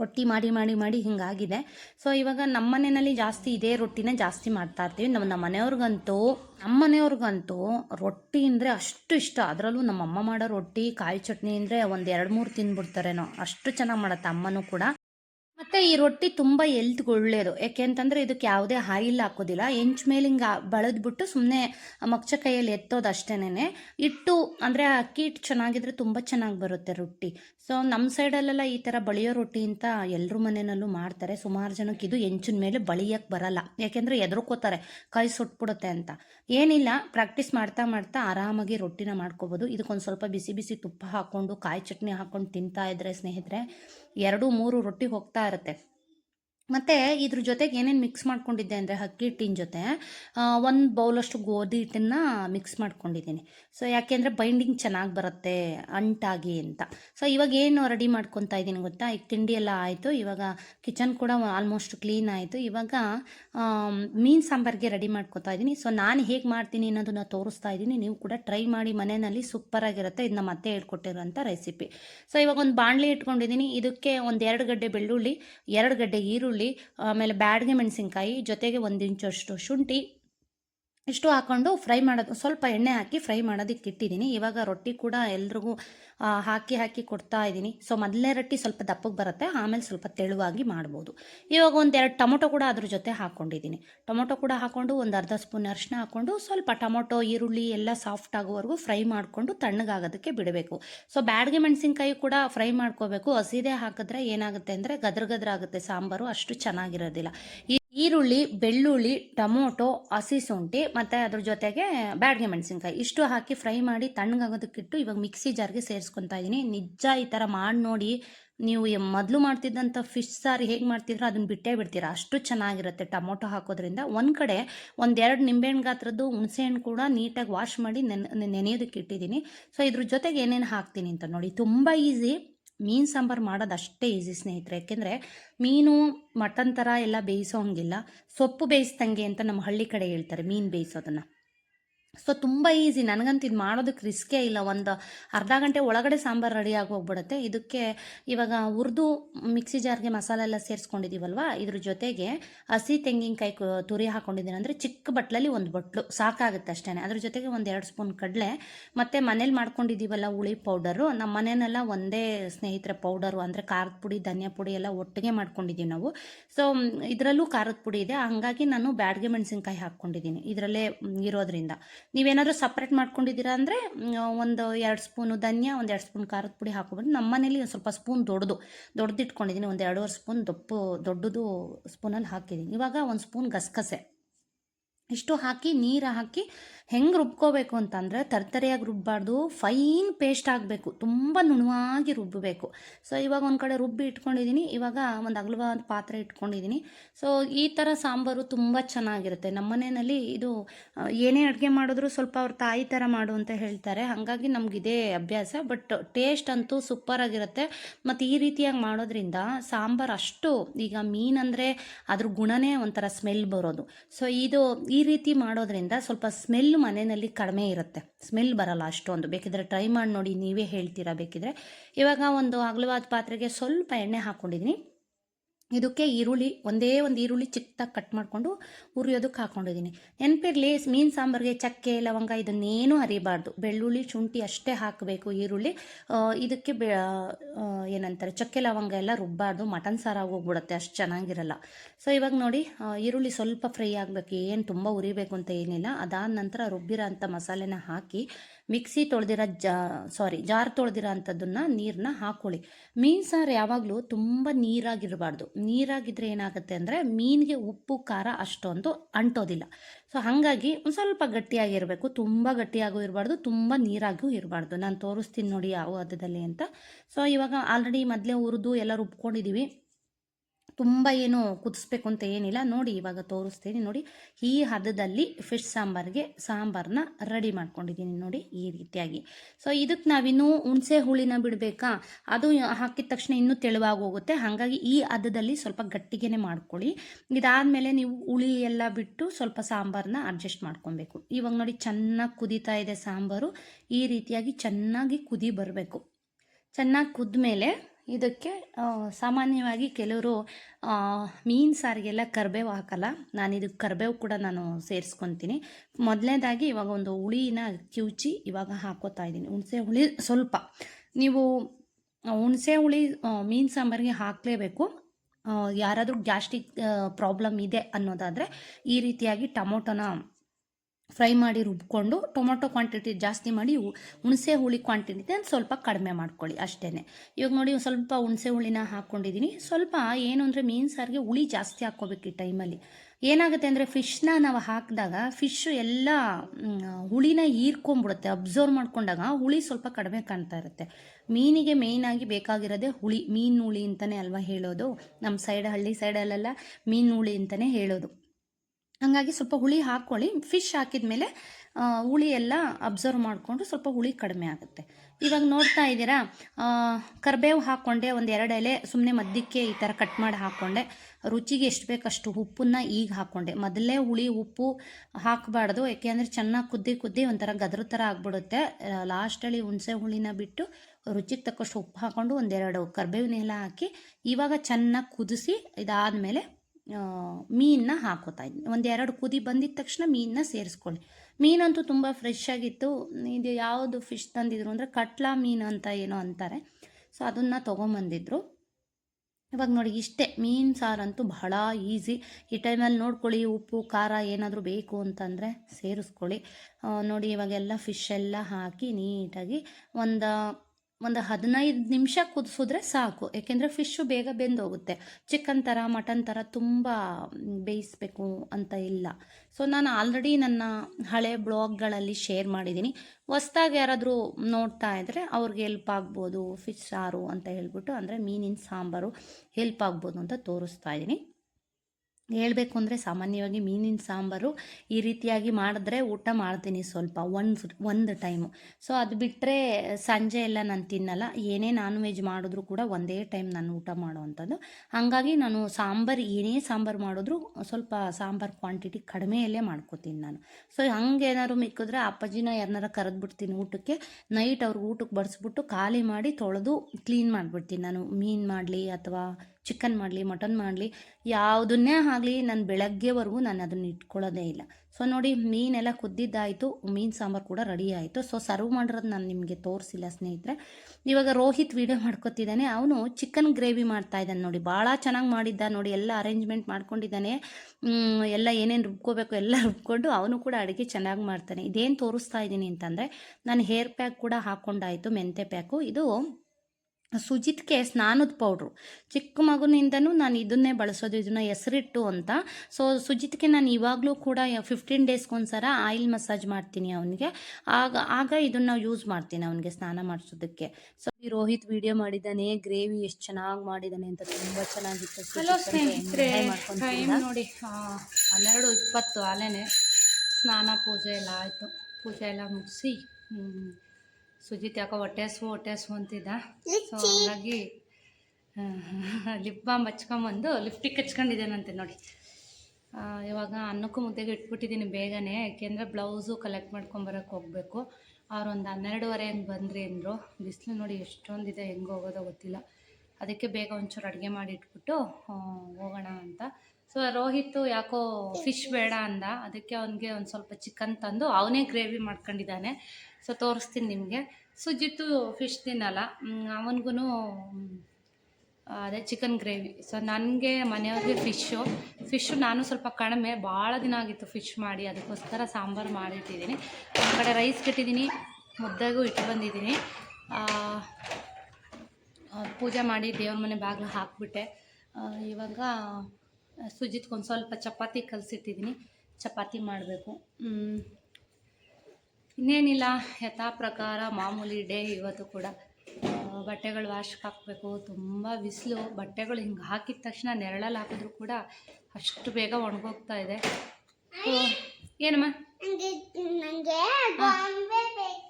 ರೊಟ್ಟಿ ಮಾಡಿ ಮಾಡಿ ಮಾಡಿ ಹಿಂಗಾಗಿದೆ. ಸೊ ಇವಾಗ ನಮ್ಮ ಮನೆಯಲ್ಲಿ ಜಾಸ್ತಿ ಇದೇ ರೊಟ್ಟಿನೇ ಜಾಸ್ತಿ ಮಾಡ್ತಾ ಇರ್ತೀವಿ. ನಮ್ಮ ನಮ್ಮ ಮನೆಯವ್ರಿಗಂತೂ ನಮ್ಮ ಮನೆಯವ್ರಿಗಂತೂ ರೊಟ್ಟಿ ಅಂದರೆ ಅಷ್ಟು ಇಷ್ಟ. ಅದರಲ್ಲೂ ನಮ್ಮ ಅಮ್ಮ ಮಾಡೋ ರೊಟ್ಟಿ, ಕಾಯಿ ಚಟ್ನಿ ಅಂದರೆ ಒಂದು ಎರಡು ಮೂರು ತಿಂದ್ಬಿಡ್ತಾರೇನೋ. ಅಷ್ಟು ಚೆನ್ನಾಗಿ ಮಾಡುತ್ತೆ ಅಮ್ಮನೂ ಕೂಡ. ಮತ್ತು ಈ ರೊಟ್ಟಿ ತುಂಬ ಎಲ್ತ್ಗೆ ಒಳ್ಳೆಯದು ಯಾಕೆಂತಂದರೆ ಇದಕ್ಕೆ ಯಾವುದೇ ಹಾಯಿಲ್ ಹಾಕೋದಿಲ್ಲ. ಹೆಂಚ್ ಮೇಲೆ ಹಿಂಗೆ ಬಳದ್ಬಿಟ್ಟು ಸುಮ್ಮನೆ ಮಗ್ಚ ಕೈಯಲ್ಲಿ ಎತ್ತೋದು ಅಷ್ಟೇನೆ ಇಟ್ಟು ಅಂದರೆ ಅಕ್ಕಿ ಹಿಟ್ಟು ಚೆನ್ನಾಗಿದ್ರೆ ತುಂಬ ಚೆನ್ನಾಗಿ ಬರುತ್ತೆ ರೊಟ್ಟಿ. ಸೊ ನಮ್ಮ ಸೈಡಲ್ಲೆಲ್ಲ ಈ ಥರ ಬಳಿಯೋ ರೊಟ್ಟಿ ಅಂತ ಎಲ್ಲರೂ ಮನೆಯಲ್ಲೂ ಮಾಡ್ತಾರೆ. ಸುಮಾರು ಜನಕ್ಕೆ ಇದು ಹೆಂಚಿನ ಮೇಲೆ ಬಳಿಯಕ್ಕೆ ಬರಲ್ಲ. ಯಾಕೆಂದರೆ ಎದುರ್ಕೋತಾರೆ ಕೈ ಸುಟ್ಬಿಡುತ್ತೆ ಅಂತ. ಏನಿಲ್ಲ ಪ್ರಾಕ್ಟೀಸ್ ಮಾಡ್ತಾ ಮಾಡ್ತಾ ಆರಾಮಾಗಿ ರೊಟ್ಟಿನ ಮಾಡ್ಕೋಬೋದು. ಇದಕ್ಕೊಂದು ಸ್ವಲ್ಪ ಬಿಸಿ ಬಿಸಿ ತುಪ್ಪ ಹಾಕ್ಕೊಂಡು ಕಾಯಿ ಚಟ್ನಿ ಹಾಕ್ಕೊಂಡು ತಿಂತಾ ಇದ್ರೆ ಸ್ನೇಹಿತರೆ, ಎರಡು ಮೂರು ರೊಟ್ಟಿ ಹೋಗ್ತಾ ಇರುತ್ತೆ. ಮತ್ತು ಇದ್ರ ಜೊತೆಗೆ ಏನೇನು ಮಿಕ್ಸ್ ಮಾಡ್ಕೊಂಡಿದ್ದೆ ಅಂದರೆ ಅಕ್ಕಿ ಹಿಟ್ಟಿನ ಜೊತೆ ಒಂದು ಬೌಲಷ್ಟು ಗೋಧಿ ಹಿಟ್ಟನ್ನು ಮಿಕ್ಸ್ ಮಾಡ್ಕೊಂಡಿದ್ದೀನಿ. ಸೊ ಯಾಕೆಂದರೆ ಬೈಂಡಿಂಗ್ ಚೆನ್ನಾಗಿ ಬರುತ್ತೆ ಅಂಟಾಗಿ ಅಂತ. ಸೊ ಇವಾಗ ಏನು ರೆಡಿ ಮಾಡ್ಕೊತಾ ಇದ್ದೀನಿ ಗೊತ್ತಾ? ಈಗ ತಿಂಡಿ ಎಲ್ಲ ಆಯಿತು, ಇವಾಗ ಕಿಚನ್ ಕೂಡ ಆಲ್ಮೋಸ್ಟ್ ಕ್ಲೀನ್ ಆಯಿತು. ಇವಾಗ ಮೀನು ಸಾಂಬಾರಿಗೆ ರೆಡಿ ಮಾಡ್ಕೊತಾ ಇದ್ದೀನಿ. ಸೊ ನಾನು ಹೇಗೆ ಮಾಡ್ತೀನಿ ಅನ್ನೋದನ್ನ ತೋರಿಸ್ತಾ ಇದ್ದೀನಿ. ನೀವು ಕೂಡ ಟ್ರೈ ಮಾಡಿ ಮನೆಯಲ್ಲಿ ಸೂಪರಾಗಿರುತ್ತೆ ಇದು ನಮ್ಮ ಅತ್ತೆ ಹೇಳ್ಕೊಟ್ಟಿರೋಂಥ ರೆಸಿಪಿ ಸೊ ಇವಾಗ ಒಂದು ಬಾಣಲಿ ಇಟ್ಕೊಂಡಿದ್ದೀನಿ. ಇದಕ್ಕೆ ಒಂದು ಎರಡು ಗಡ್ಡೆ ಬೆಳ್ಳುಳ್ಳಿ, ಎರಡು ಗಡ್ಡೆ ಈರುಳ್ಳಿ ಆಮೇಲೆ ಬ್ಯಾಡಗೆ ಮೆಣಸಿನ್ಕಾಯಿ ಜೊತೆಗೆ ಒಂದು ಇಂಚಷ್ಟು ಶುಂಠಿ ಇಷ್ಟು ಹಾಕ್ಕೊಂಡು ಫ್ರೈ ಮಾಡೋದು, ಸ್ವಲ್ಪ ಎಣ್ಣೆ ಹಾಕಿ ಫ್ರೈ ಮಾಡೋದಕ್ಕೆ ಇಟ್ಟಿದ್ದೀನಿ. ಇವಾಗ ರೊಟ್ಟಿ ಕೂಡ ಎಲ್ರಿಗೂ ಹಾಕಿ ಹಾಕಿ ಕೊಡ್ತಾ ಇದ್ದೀನಿ. ಸೊ ಮೊದಲನೇ ರೊಟ್ಟಿ ಸ್ವಲ್ಪ ದಪ್ಪಗೆ ಬರುತ್ತೆ, ಆಮೇಲೆ ಸ್ವಲ್ಪ ತೆಳುವಾಗಿ ಮಾಡ್ಬೋದು. ಇವಾಗ ಒಂದೆರಡು ಟೊಮೊಟೊ ಕೂಡ ಅದ್ರ ಜೊತೆ ಹಾಕ್ಕೊಂಡಿದ್ದೀನಿ ಟೊಮೊಟೊ ಕೂಡ ಹಾಕ್ಕೊಂಡು ಒಂದು ಅರ್ಧ ಸ್ಪೂನ್ ಅರಿಶಿನ ಹಾಕ್ಕೊಂಡು ಸ್ವಲ್ಪ ಟೊಮೊಟೊ, ಈರುಳ್ಳಿ ಎಲ್ಲ ಸಾಫ್ಟ್ ಆಗೋವರೆಗೂ ಫ್ರೈ ಮಾಡಿಕೊಂಡು ತಣ್ಣಗಾಗೋದಕ್ಕೆ ಬಿಡಬೇಕು. ಸೊ ಬ್ಯಾಡ್ಗೆ ಮೆಣಸಿನ್ಕಾಯಿ ಕೂಡ ಫ್ರೈ ಮಾಡ್ಕೋಬೇಕು. ಹಸಿದೇ ಹಾಕಿದ್ರೆ ಏನಾಗುತ್ತೆ ಅಂದರೆ ಗದ್ರ ಗದ್ರ ಆಗುತ್ತೆ ಸಾಂಬಾರು, ಅಷ್ಟು ಚೆನ್ನಾಗಿರೋದಿಲ್ಲ. ಈರುಳ್ಳಿ, ಬೆಳ್ಳುಳ್ಳಿ, ಟೊಮೊಟೊ ಹಸಿ ಶುಂಠಿ ಮತ್ತು ಅದ್ರ ಜೊತೆಗೆ ಬ್ಯಾಡ್ಗೆ ಮೆಣಸಿನ್ಕಾಯಿ. ಇಷ್ಟು ಹಾಕಿ ಫ್ರೈ ಮಾಡಿ ತಣ್ಣಗಾಗೋದಕ್ಕಿಟ್ಟು ಇವಾಗ ಮಿಕ್ಸಿ ಜಾರ್ಗೆ ಸೇರಿಸ್ಕೊತಾ ಇದ್ದೀನಿ ನಿಜ ಈ ಥರ ಮಾಡಿ ನೋಡಿ, ನೀವು ಮೊದಲು ಮಾಡ್ತಿದ್ದಂಥ ಫಿಶ್ ಸಾರು ಹೇಗೆ ಮಾಡ್ತಿದ್ರೋ ಅದನ್ನ ಬಿಟ್ಟೇ ಬಿಡ್ತೀರಾ. ಅಷ್ಟು ಚೆನ್ನಾಗಿರುತ್ತೆ ಟೊಮೊಟೊ ಹಾಕೋದ್ರಿಂದ. ಒಂದು ಕಡೆ ಒಂದೆರಡು ನಿಂಬೆಹಣ್ಣು ಗಾತ್ರದ್ದು ಹುಣಸೆಹಣ್ಣು ಕೂಡ ನೀಟಾಗಿ ವಾಶ್ ಮಾಡಿ ನೆನೆ ನೆನೆಯೋದಕ್ಕೆ ಇಟ್ಟಿದ್ದೀನಿ ಸೊ ಇದ್ರ ಜೊತೆಗೆ ಏನೇನು ಹಾಕ್ತೀನಿ ಅಂತ ನೋಡಿ. ತುಂಬ ಈಸಿ. ಮೀನು ಸಾಂಬಾರು ಮಾಡೋದು ಅಷ್ಟೇ ಈಸಿ ಸ್ನೇಹಿತರೆ. ಯಾಕೆಂದರೆ ಮೀನು, ಮಟನ್ ಥರ ಎಲ್ಲ ಬೇಯಿಸೋ ಹಂಗಿಲ್ಲ. ಸೊಪ್ಪು ಬೇಯಿಸ್ದಂಗೆ ಅಂತ ನಮ್ಮ ಹಳ್ಳಿ ಕಡೆ ಹೇಳ್ತಾರೆ ಮೀನು ಬೇಯಿಸೋದನ್ನು. ಸೊ ತುಂಬ ಈಸಿ ನನಗಂತೂ ಇದು ಮಾಡೋದಕ್ಕೆ ರಿಸ್ಕೇ ಇಲ್ಲ. ಒಂದು ಅರ್ಧ ಗಂಟೆ ಒಳಗಡೆ ಸಾಂಬಾರು ರೆಡಿ ಆಗಿ ಹೋಗ್ಬಿಡುತ್ತೆ ಇದಕ್ಕೆ ಇವಾಗ ಹುರಿದು ಮಿಕ್ಸಿ ಜಾರ್ಗೆ ಮಸಾಲೆ ಎಲ್ಲ ಸೇರಿಸ್ಕೊಂಡಿದ್ದೀವಲ್ವ ಇದ್ರ ಜೊತೆಗೆ ಹಸಿ ತೆಂಗಿನಕಾಯಿ ತುರಿ ಹಾಕ್ಕೊಂಡಿದ್ದೀನಿ ಅಂದರೆ ಚಿಕ್ಕ ಬಟ್ಲಲ್ಲಿ ಒಂದು ಬಟ್ಲು. ಸಾಕಾಗುತ್ತೆ ಅಷ್ಟೇ ಅದ್ರ ಜೊತೆಗೆ ಒಂದು ಎರಡು ಸ್ಪೂನ್ ಕಡಲೆ. ಮತ್ತು ಮನೇಲಿ ಮಾಡ್ಕೊಂಡಿದ್ದೀವಲ್ಲ ಹುಳಿ ಪೌಡರು ನಮ್ಮ ಮನೆಯಲ್ಲೆಲ್ಲ ಒಂದೇ ಸ್ನೇಹಿತರ ಪೌಡರು ಅಂದರೆ ಖಾರದ ಪುಡಿ, ಧನಿಯಾ ಪುಡಿ ಎಲ್ಲ ಒಟ್ಟಿಗೆ ಮಾಡ್ಕೊಂಡಿದ್ದೀವಿ ನಾವು. ಸೊ ಇದರಲ್ಲೂ ಖಾರದ ಪುಡಿ ಇದೆ. ಹಾಗಾಗಿ ನಾನು ಬ್ಯಾಡ್ಗೆ ಮೆಣಸಿನ್ಕಾಯಿ ಹಾಕ್ಕೊಂಡಿದ್ದೀನಿ ಇದರಲ್ಲೇ ಇರೋದ್ರಿಂದ. ನೀವೇನಾದರೂ ಸಪ್ರೇಟ್ ಮಾಡ್ಕೊಂಡಿದ್ದೀರಾ ಅಂದರೆ ಒಂದು ಎರಡು ಸ್ಪೂನು ಧನ್ಯ, ಒಂದು ಎರಡು ಸ್ಪೂನ್ ಖಾರದ ಪುಡಿ ಹಾಕೊಬಿಟ್ಟು ನಮ್ಮ ಮನೇಲಿ ಒಂದು ಸ್ವಲ್ಪ ಸ್ಪೂನ್ ದೊಡ್ಡದು ದೊಡ್ಡದಿಟ್ಕೊಂಡಿದ್ದೀನಿ ಒಂದು ಎರಡೂವರೆ ಸ್ಪೂನ್ ದಪ್ಪು ದೊಡ್ಡದು ಸ್ಪೂನಲ್ಲಿ ಹಾಕಿದ್ದೀನಿ ಇವಾಗ ಒಂದು ಸ್ಪೂನ್ ಗಸಗಸೆ. ಇಷ್ಟು ಹಾಕಿ, ನೀರು ಹಾಕಿ ಹೆಂಗೆ ರುಬ್ಕೋಬೇಕು ಅಂತಂದರೆ ತರ್ತರಿಯಾಗಿ ರುಬ್ಬಾರ್ದು, ಫೈನ್ ಪೇಸ್ಟ್ ಆಗಬೇಕು, ತುಂಬ ನುಣುವಾಗಿ ರುಬ್ಬಬೇಕು ಸೊ ಇವಾಗ ಒಂದು ಕಡೆ ರುಬ್ಬಿ ಇಟ್ಕೊಂಡಿದ್ದೀನಿ ಇವಾಗ ಒಂದು ಅಗಲವಾದ ಪಾತ್ರೆ ಇಟ್ಕೊಂಡಿದ್ದೀನಿ ಸೊ ಈ ಥರ ಸಾಂಬಾರು ತುಂಬ ಚೆನ್ನಾಗಿರುತ್ತೆ. ನಮ್ಮ ಮನೆಯಲ್ಲಿ ಇದು ಏನೇ ಅಡುಗೆ ಮಾಡಿದ್ರು ಸ್ವಲ್ಪ ಅವ್ರ ತಾಯಿ ಥರ ಮಾಡು ಅಂತ ಹೇಳ್ತಾರೆ. ಹಾಗಾಗಿ ನಮಗಿದೇ ಅಭ್ಯಾಸ, ಬಟ್ ಟೇಸ್ಟ್ ಅಂತೂ ಸೂಪರಾಗಿರುತ್ತೆ ಮತ್ತು ಈ ರೀತಿಯಾಗಿ ಮಾಡೋದ್ರಿಂದ ಸಾಂಬಾರು ಅಷ್ಟು, ಈಗ ಮೀನಂದರೆ ಅದ್ರ ಗುಣನೇ ಒಂಥರ ಸ್ಮೆಲ್ ಬರೋದು. ಸೊ ಇದು ಈ ರೀತಿ ಮಾಡೋದ್ರಿಂದ ಸ್ವಲ್ಪ ಸ್ಮೆಲ್ ಮನೆಯಲ್ಲಿ ಕಡಿಮೆ ಇರುತ್ತೆ. ಸ್ಮೆಲ್ ಬರಲ್ಲ ಅಷ್ಟೊಂದು. ಬೇಕಿದ್ರೆ ಟ್ರೈ ಮಾಡಿ ನೋಡಿ ನೀವೇ ಹೇಳ್ತೀರಾ ಬೇಕಿದ್ರೆ. ಇವಾಗ ಒಂದು ಅಗಲವಾದ ಪಾತ್ರೆಗೆ ಸ್ವಲ್ಪ ಎಣ್ಣೆ ಹಾಕ್ಕೊಂಡಿದ್ದೀನಿ ಇದಕ್ಕೆ ಈರುಳ್ಳಿ, ಒಂದೇ ಒಂದು ಈರುಳ್ಳಿ ಚಿಕ್ಕದಾಗಿ ಕಟ್ ಮಾಡಿಕೊಂಡು ಉರಿಯೋದಕ್ಕೆ ಹಾಕ್ಕೊಂಡಿದ್ದೀನಿ. ನೆನಪಿರಲಿ, ಮೀನು ಸಾಂಬಾರಿಗೆ ಚಕ್ಕೆ, ಲವಂಗ ಇದನ್ನೇನು ಹರಿಬಾರ್ದು. ಬೆಳ್ಳುಳ್ಳಿ, ಶುಂಠಿ ಅಷ್ಟೇ ಹಾಕಬೇಕು ಈರುಳ್ಳಿ. ಇದಕ್ಕೆ ಬೆ ಏನಂತಾರೆ, ಚಕ್ಕೆ, ಲವಂಗ ಎಲ್ಲ ರುಬ್ಬಾರ್ದು. ಮಟನ್ ಸಾರಾಗಿ ಹೋಗ್ಬಿಡುತ್ತೆ ಅಷ್ಟು ಚೆನ್ನಾಗಿರಲ್ಲ. ಸೊ ಇವಾಗ ನೋಡಿ ಈರುಳ್ಳಿ ಸ್ವಲ್ಪ ಫ್ರೈ ಆಗಬೇಕು. ಏನು ತುಂಬ ಉರಿಬೇಕು ಅಂತ ಏನಿಲ್ಲ. ಅದಾದ ನಂತರ ರುಬ್ಬಿರೋ ಅಂಥ ಮಸಾಲೆನ ಹಾಕಿ ಮಿಕ್ಸಿ ತೊಳೆದಿರೋ ಜಾ ಸಾರಿ ಜಾರ್ ತೊಳೆದಿರೋ ಅಂಥದ್ದನ್ನು ನೀರನ್ನ ಹಾಕ್ಕೊಳ್ಳಿ ಮೀನು ಸಾರು ಯಾವಾಗಲೂ ತುಂಬ ನೀರಾಗಿರಬಾರ್ದು. ನೀರಾಗಿದ್ದರೆ ಏನಾಗುತ್ತೆ ಅಂದರೆ ಮೀನಿಗೆ ಉಪ್ಪು, ಖಾರ ಅಷ್ಟೊಂದು ಅಂಟೋದಿಲ್ಲ. ಸೊ ಹಾಗಾಗಿ ಒಂದು ಸ್ವಲ್ಪ ಗಟ್ಟಿಯಾಗಿರಬೇಕು. ತುಂಬ ಗಟ್ಟಿಯಾಗೂ ಇರಬಾರ್ದು, ತುಂಬ ನೀರಾಗೂ ಇರಬಾರ್ದು. ನಾನು ತೋರಿಸ್ತೀನಿ ನೋಡಿ ಯಾವ ಹದದಲ್ಲಿ ಅಂತ. ಸೊ ಇವಾಗ ಆಲ್ರೆಡಿ ಮೊದಲೇ ಹುರಿದು ಎಲ್ಲ ರುಬ್ಕೊಂಡಿದ್ದೀವಿ ತುಂಬ ಏನು ಕುದಿಸ್ಬೇಕು ಅಂತ ಏನಿಲ್ಲ. ನೋಡಿ ಇವಾಗ ತೋರಿಸ್ತೀನಿ. ನೋಡಿ, ಈ ಹದದಲ್ಲಿ ಫಿಶ್ ಸಾಂಬಾರಿಗೆ ಸಾಂಬಾರನ್ನ ರೆಡಿ ಮಾಡ್ಕೊಂಡಿದ್ದೀನಿ ನೋಡಿ ಈ ರೀತಿಯಾಗಿ. ಸೊ ಇದಕ್ಕೆ ನಾವಿನ್ನೂ ಹುಣಸೆ ಹುಳಿನ ಬಿಡಬೇಕಾ? ಅದು ಹಾಕಿದ ತಕ್ಷಣ ಇನ್ನೂ ತೆಳುವಾಗಿ ಹೋಗುತ್ತೆ. ಹಾಗಾಗಿ ಈ ಹದದಲ್ಲಿ ಸ್ವಲ್ಪ ಗಟ್ಟಿಗೆನೆ ಮಾಡ್ಕೊಳ್ಳಿ. ಇದಾದಮೇಲೆ ನೀವು ಹುಳಿ ಎಲ್ಲ ಬಿಟ್ಟು ಸ್ವಲ್ಪ ಸಾಂಬಾರನ್ನ ಅಡ್ಜಸ್ಟ್ ಮಾಡ್ಕೊಬೇಕು. ಇವಾಗ ನೋಡಿ ಚೆನ್ನಾಗಿ ಕುದೀತಾ ಇದೆ ಸಾಂಬಾರು. ಈ ರೀತಿಯಾಗಿ ಚೆನ್ನಾಗಿ ಕುದಿ ಬರಬೇಕು. ಚೆನ್ನಾಗಿ ಕುದ್ಮೇಲೆ ಇದಕ್ಕೆ ಸಾಮಾನ್ಯವಾಗಿ ಕೆಲವರು ಮೀನು ಸಾರಿಗೆಲ್ಲ ಕರಿಬೇವು ಹಾಕಲ್ಲ. ನಾನು ಇದಕ್ಕೆ ಕರಿಬೇವು ಕೂಡ ನಾನು ಸೇರಿಸ್ಕೊತೀನಿ. ಮೊದಲನೇದಾಗಿ ಇವಾಗ ಒಂದು ಹುಳಿನ ಕಿವುಚಿ ಇವಾಗ ಹಾಕೋತಾ ಇದ್ದೀನಿ. ಹುಣಸೆ ಹುಳಿ ಸ್ವಲ್ಪ. ನೀವು ಹುಣಸೆ ಹುಳಿ ಮೀನು ಸಾಂಬಾರಿಗೆ ಹಾಕಲೇಬೇಕು. ಯಾರಾದರೂ ಗ್ಯಾಸ್ಟ್ರಿಕ್ ಪ್ರಾಬ್ಲಮ್ ಇದೆ ಅನ್ನೋದಾದರೆ ಈ ರೀತಿಯಾಗಿ ಟೊಮೊಟೊನ ಫ್ರೈ ಮಾಡಿ ರುಬ್ಕೊಂಡು ಟೊಮೊಟೊ ಕ್ವಾಂಟಿಟಿ ಜಾಸ್ತಿ ಮಾಡಿ ಹುಣಸೆ ಹುಳಿ ಕ್ವಾಂಟಿಟಿ ಸ್ವಲ್ಪ ಕಡಿಮೆ ಮಾಡ್ಕೊಳ್ಳಿ ಅಷ್ಟೇ ಇವಾಗ ನೋಡಿ ಸ್ವಲ್ಪ ಹುಣಸೆ ಹುಳಿನ ಹಾಕ್ಕೊಂಡಿದ್ದೀನಿ ಸ್ವಲ್ಪ ಏನು ಅಂದರೆ ಮೀನು ಸಾರಿಗೆ ಹುಳಿ ಜಾಸ್ತಿ ಹಾಕ್ಕೋಬೇಕು ಈ ಟೈಮಲ್ಲಿ ಏನಾಗುತ್ತೆ ಅಂದರೆ ಫಿಶ್ನ ನಾವು ಹಾಕಿದಾಗ ಫಿಶ್ ಎಲ್ಲ ಹುಳಿನ ಹೀರ್ಕೊಂಬಿಡುತ್ತೆ ಅಬ್ಸರ್ವ್ ಮಾಡ್ಕೊಂಡಾಗ ಹುಳಿ ಸ್ವಲ್ಪ ಕಡಿಮೆ ಕಾಣ್ತಾ ಇರುತ್ತೆ. ಮೀನಿಗೆ ಮೇಯ್ನಾಗಿ ಬೇಕಾಗಿರೋದೇ ಹುಳಿ. ಮೀನು ಹುಳಿ ಅಂತಲೇ ಅಲ್ವಾ ಹೇಳೋದು. ನಮ್ಮ ಸೈಡ್ ಹಳ್ಳಿ ಸೈಡಲ್ಲೆಲ್ಲ ಮೀನು ಹುಳಿ ಅಂತಲೇ ಹೇಳೋದು. ಹಾಗಾಗಿ ಸ್ವಲ್ಪ ಹುಳಿ ಹಾಕ್ಕೊಳ್ಳಿ ಫಿಶ್ ಹಾಕಿದ ಮೇಲೆ ಹುಳಿ ಎಲ್ಲ ಅಬ್ಸರ್ವ್ ಮಾಡಿಕೊಂಡು ಸ್ವಲ್ಪ ಹುಳಿ ಕಡಿಮೆ ಆಗುತ್ತೆ. ಇವಾಗ ನೋಡ್ತಾ ಇದ್ದೀರಾ ಕರ್ಬೇವು ಹಾಕ್ಕೊಂಡೆ ಒಂದು ಎರಡು ಎಲೆ ಸುಮ್ಮನೆ ಮದ್ದಕ್ಕೆ ಈ ಥರ ಕಟ್ ಮಾಡಿ ಹಾಕ್ಕೊಂಡೆ ರುಚಿಗೆ ಎಷ್ಟು ಬೇಕಷ್ಟು ಉಪ್ಪನ್ನ ಈಗ ಹಾಕ್ಕೊಂಡೆ ಮೊದಲೇ ಹುಳಿ, ಉಪ್ಪು ಹಾಕಬಾರ್ದು, ಯಾಕೆಂದರೆ ಚೆನ್ನಾಗಿ ಕುದ್ದಿ ಕುದ್ದಿ ಒಂಥರ ಗದ್ರ ಥರ ಆಗ್ಬಿಡುತ್ತೆ. ಲಾಸ್ಟಲ್ಲಿ ಹುಣಸೆ ಹುಳಿನ ಬಿಟ್ಟು ರುಚಿಗೆ ತಕ್ಕಷ್ಟು ಉಪ್ಪು ಹಾಕ್ಕೊಂಡು ಒಂದೆರಡು ಕರ್ಬೇವಿನ ಎಲ್ಲ ಹಾಕಿ ಇವಾಗ ಚೆನ್ನಾಗಿ ಕುದಿಸಿ ಇದಾದಮೇಲೆ ಮೀನನ್ನ ಹಾಕೋತಾ ಇದ್ದೀನಿ ಒಂದೆರಡು ಕುದಿ ಬಂದಿದ ತಕ್ಷಣ ಮೀನನ್ನ ಸೇರಿಸ್ಕೊಳ್ಳಿ. ಮೀನಂತೂ ತುಂಬ ಫ್ರೆಶ್ ಆಗಿತ್ತು. ಇದು ಯಾವುದು ಫಿಶ್ ತಂದಿದ್ರು ಅಂದರೆ ಕಟ್ಲಾ ಮೀನು ಅಂತ ಏನೋ ಅಂತಾರೆ. ಸೊ ಅದನ್ನು ತೊಗೊಂಬಂದಿದ್ರು. ಇವಾಗ ನೋಡಿ, ಇಷ್ಟೇ. ಮೀನು ಸಾರಂತೂ ಬಹಳ ಈಸಿ ಈ ಟೈಮಲ್ಲಿ ನೋಡ್ಕೊಳ್ಳಿ, ಉಪ್ಪು, ಖಾರ ಏನಾದರೂ ಬೇಕು ಅಂತಂದರೆ ಸೇರಿಸ್ಕೊಳ್ಳಿ. ನೋಡಿ, ಇವಾಗೆಲ್ಲ ಫಿಶ್ ಎಲ್ಲ ಹಾಕಿ ನೀಟಾಗಿ ಒಂದು ಒಂದು ಹದಿನೈದು ನಿಮಿಷ ಕುದಿಸಿದ್ರೆ ಸಾಕು. ಏಕೆಂದರೆ ಫಿಶ್ಶು ಬೇಗ ಬೆಂದೋಗುತ್ತೆ. ಚಿಕನ್ ಥರ ಮಟನ್ ಥರ ತುಂಬ ಬೇಯಿಸ್ಬೇಕು ಅಂತ ಇಲ್ಲ. ಸೊ ನಾನು ಆಲ್ರೆಡಿ ನನ್ನ ಹಳೆ ಬ್ಲಾಗ್ಗಳಲ್ಲಿ ಶೇರ್ ಮಾಡಿದ್ದೀನಿ. ಹೊಸ್ದಾಗಿ ಯಾರಾದರೂ ನೋಡ್ತಾ ಇದ್ದರೆ ಅವ್ರಿಗೆ ಹೆಲ್ಪ್ ಆಗ್ಬೋದು ಫಿಶ್ ಸಾರು ಅಂತ ಹೇಳ್ಬಿಟ್ಟು. ಅಂದರೆ ಮೀನಿನ ಸಾಂಬಾರು ಹೆಲ್ಪ್ ಆಗ್ಬೋದು ಅಂತ ತೋರಿಸ್ತಾ ಇದ್ದೀನಿ. ಹೇಳಬೇಕು ಅಂದರೆ ಸಾಮಾನ್ಯವಾಗಿ ಮೀನಿನ ಸಾಂಬಾರು ಈ ರೀತಿಯಾಗಿ ಮಾಡಿದ್ರೆ ಊಟ ಮಾಡ್ತೀನಿ ಸ್ವಲ್ಪ, ಒಂದು ಒಂದು ಟೈಮು ಸೊ ಅದು ಬಿಟ್ಟರೆ ಸಂಜೆ ಎಲ್ಲ ನಾನು ತಿನ್ನಲ್ಲ. ಏನೇ ನಾನ್ ವೆಜ್ ಮಾಡಿದ್ರು ಕೂಡ ಒಂದೇ ಟೈಮ್ ನಾನು ಊಟ ಮಾಡುವಂಥದ್ದು. ಹಾಗಾಗಿ ನಾನು ಸಾಂಬಾರು, ಏನೇ ಸಾಂಬಾರು ಮಾಡಿದ್ರು ಸ್ವಲ್ಪ ಸಾಂಬಾರು ಕ್ವಾಂಟಿಟಿ ಕಡಿಮೆಯಲ್ಲೇ ಮಾಡ್ಕೋತೀನಿ ನಾನು. ಸೊ ಹಂಗೇನಾದ್ರು ಮಿಕ್ಕಿದ್ರೆ ಅಪ್ಪಾಜಿನ ಯಾರನ್ನಾರ ಕರೆದ್ಬಿಡ್ತೀನಿ ಊಟಕ್ಕೆ. ನೈಟ್ ಅವ್ರಿಗೆ ಊಟಕ್ಕೆ ಬಡಿಸ್ಬಿಟ್ಟು ಖಾಲಿ ಮಾಡಿ ತೊಳೆದು ಕ್ಲೀನ್ ಮಾಡಿಬಿಡ್ತೀನಿ ನಾನು. ಮೀನು ಮಾಡಲಿ ಅಥವಾ ಚಿಕನ್ ಮಾಡಲಿ, ಮಟನ್ ಮಾಡಲಿ, ಯಾವುದನ್ನೇ ಆಗಲಿ ನಾನು ಬೆಳಗ್ಗೆವರೆಗೂ ನಾನು ಅದನ್ನು ಇಟ್ಕೊಳ್ಳೋದೇ ಇಲ್ಲ. ಸೊ ನೋಡಿ, ಮೀನೆಲ್ಲ ಕುದ್ದಿದ್ದಾಯಿತು, ಮೀನು ಸಾಂಬಾರು ಕೂಡ ರೆಡಿ ಆಯಿತು. ಸೊ ಸರ್ವ್ ಮಾಡಿರೋದು ನಾನು ನಿಮಗೆ ತೋರಿಸಿಲ್ಲ ಸ್ನೇಹಿತರೆ. ಇವಾಗ ರೋಹಿತ್ ವೀಡಿಯೋ ಮಾಡ್ಕೊತಿದ್ದಾನೆ. ಅವನು ಚಿಕನ್ ಗ್ರೇವಿ ಮಾಡ್ತಾ ಇದ್ದಾನೆ ನೋಡಿ. ಭಾಳ ಚೆನ್ನಾಗಿ ಮಾಡಿದ್ದ ನೋಡಿ. ಎಲ್ಲ ಅರೇಂಜ್ಮೆಂಟ್ ಮಾಡ್ಕೊಂಡಿದ್ದಾನೆ. ಎಲ್ಲ ಏನೇನು ರುಬ್ಕೋಬೇಕು ಎಲ್ಲ ರುಬ್ಕೊಂಡು ಅವನು ಕೂಡ ಅಡುಗೆ ಚೆನ್ನಾಗಿ ಮಾಡ್ತಾನೆ. ಇದೇನು ತೋರಿಸ್ತಾ ಇದ್ದೀನಿ ಅಂತಂದರೆ, ನಾನು ಹೇರ್ ಪ್ಯಾಕ್ ಕೂಡ ಹಾಕ್ಕೊಂಡಾಯಿತು ಮೆಂತೆ ಪ್ಯಾಕು ಇದು ಸುಜಿತ್ಗೆ ಸ್ನಾನದ ಪೌಡ್ರು. ಚಿಕ್ಕ ಮಗುನಿಂದನೂ ನಾನು ಇದನ್ನೇ ಬಳಸೋದು ಇದನ್ನ ಹೆಸರಿಟ್ಟು ಅಂತ. ಸೊ ಸುಜಿತ್ಗೆ ನಾನು ಇವಾಗಲೂ ಕೂಡ ಫಿಫ್ಟೀನ್ ಡೇಸ್ಗೊಂದ್ಸಲ ಆಯಿಲ್ ಮಸಾಜ್ ಮಾಡ್ತೀನಿ ಅವನಿಗೆ. ಆಗ ಆಗ ಇದನ್ನು ಯೂಸ್ ಮಾಡ್ತೀನಿ ಅವನಿಗೆ ಸ್ನಾನ ಮಾಡಿಸೋದಕ್ಕೆ. ಸೊ ಈ ರೋಹಿತ್ ವಿಡಿಯೋ ಮಾಡಿದ್ದಾನೆ ಗ್ರೇವಿ ಎಷ್ಟು ಚೆನ್ನಾಗಿ ಮಾಡಿದ್ದಾನೆ ಅಂತ ತುಂಬ ಚೆನ್ನಾಗಿತ್ತು. ಹಲೋ ಸ್ನೇಹಿತರೆ ಟೈಮ್ ನೋಡಿ ಹನ್ನೆರಡು ಇಪ್ಪತ್ತು ಆಲೇನೆ ಸ್ನಾನ ಪೂಜೆ ಎಲ್ಲ ಆಯಿತು. ಪೂಜೆ ಎಲ್ಲ ಮುಗಿಸಿ ಸುಜಿತ್ ಯಾಕೋ ಹೊಟ್ಟೆ ಹಸು ಹೊಟ್ಟೆ ಹಸು ಅಂತಿದ್ದ ಸೊ ಹಾಗಾಗಿ ಲಿಪ್ ಬಾಮ್ ಹಚ್ಕೊಂಬಂದು ಲಿಪ್ಟಿಕ್ ಹಚ್ಕೊಂಡಿದ್ದೇನಂತೆ ನೋಡಿ. ಇವಾಗ ಅನ್ನಕ್ಕೂ ಮುದ್ದೆಗೆ ಇಟ್ಬಿಟ್ಟಿದ್ದೀನಿ ಬೇಗನೆ ಯಾಕೆಂದರೆ ಬ್ಲೌಸು ಕಲೆಕ್ಟ್ ಮಾಡ್ಕೊಂಬರೋಕೆ ಹೋಗಬೇಕು. ಅವ್ರು ಒಂದು ಹನ್ನೆರಡುವರೆ ಹಂಗೆ ಬಂದ್ರಿ ಅಂದರು. ಬಿಸಿಲು ನೋಡಿ ಎಷ್ಟೊಂದಿದೆ ಹೆಂಗೆ ಹೋಗೋದೋ ಗೊತ್ತಿಲ್ಲ. ಅದಕ್ಕೆ ಬೇಗ ಒಂಚೂರು ಅಡುಗೆ ಮಾಡಿ ಇಟ್ಬಿಟ್ಟು ಹೋಗೋಣ ಅಂತ. ಸೊ ರೋಹಿತ್ ಯಾಕೋ ಫಿಶ್ ಬೇಡ ಅಂದ. ಅದಕ್ಕೆ ಅವನಿಗೆ ಒಂದು ಸ್ವಲ್ಪ ಚಿಕನ್ ತಂದು ಅವನೇ ಗ್ರೇವಿ ಮಾಡ್ಕೊಂಡಿದ್ದಾನೆ. ಸೊ ತೋರಿಸ್ತೀನಿ ನಿಮಗೆ. ಸುಜಿತ್ತು ಫಿಶ್ ತಿನ್ನಲ್ಲ. ಅವನಿಗೂ ಅದೇ ಚಿಕನ್ ಗ್ರೇವಿ ಸೊ ನನಗೆ ಮನೆಯವ್ರಿಗೆ ಫಿಶ್ಶು ಫಿಶ್ಶು ನಾನು ಸ್ವಲ್ಪ ಕಡಿಮೆ ಭಾಳ ದಿನ ಆಗಿತ್ತು ಫಿಶ್ ಮಾಡಿ ಅದಕ್ಕೋಸ್ಕರ ಸಾಂಬಾರು ಮಾಡಿಟ್ಟಿದ್ದೀನಿ. ನಮ್ಮ ಕಡೆ ರೈಸ್ ಕಟ್ಟಿದ್ದೀನಿ ಮುದ್ದೆಗೂ ಇಟ್ಟು ಬಂದಿದ್ದೀನಿ. ಆ, ಆ, ಪೂಜೆ ಮಾಡಿ ದೇವ್ರ ಮನೆ ಬಾಗಿಲು ಹಾಕ್ಬಿಟ್ಟೆ. ಇವಾಗ ಇವಾಗ ಸುಜಿತ್ಗೊಂದು ಸ್ವಲ್ಪ ಚಪಾತಿ ಕಲಸಿಟ್ಟಿದ್ದೀನಿ. ಚಪಾತಿ ಮಾಡಬೇಕು. ಇನ್ನೇನಿಲ್ಲ ಯಥಾ ಪ್ರಕಾರ ಮಾಮೂಲಿ ಡೇ ಇವತ್ತು ಕೂಡ. ಬಟ್ಟೆಗಳು ವಾಶ್ಗೆ ಹಾಕಬೇಕು ತುಂಬ ಬಿಸಿಲು. ಬಟ್ಟೆಗಳು ಹಿಂಗೆ ಹಾಕಿದ ತಕ್ಷಣ ನೆರಳಲ್ಲಿ ಹಾಕಿದ್ರು ಕೂಡ ಅಷ್ಟು ಬೇಗ ಒಣಗೋಗ್ತಾ ಇದೆ. ಏನಮ್ಮ?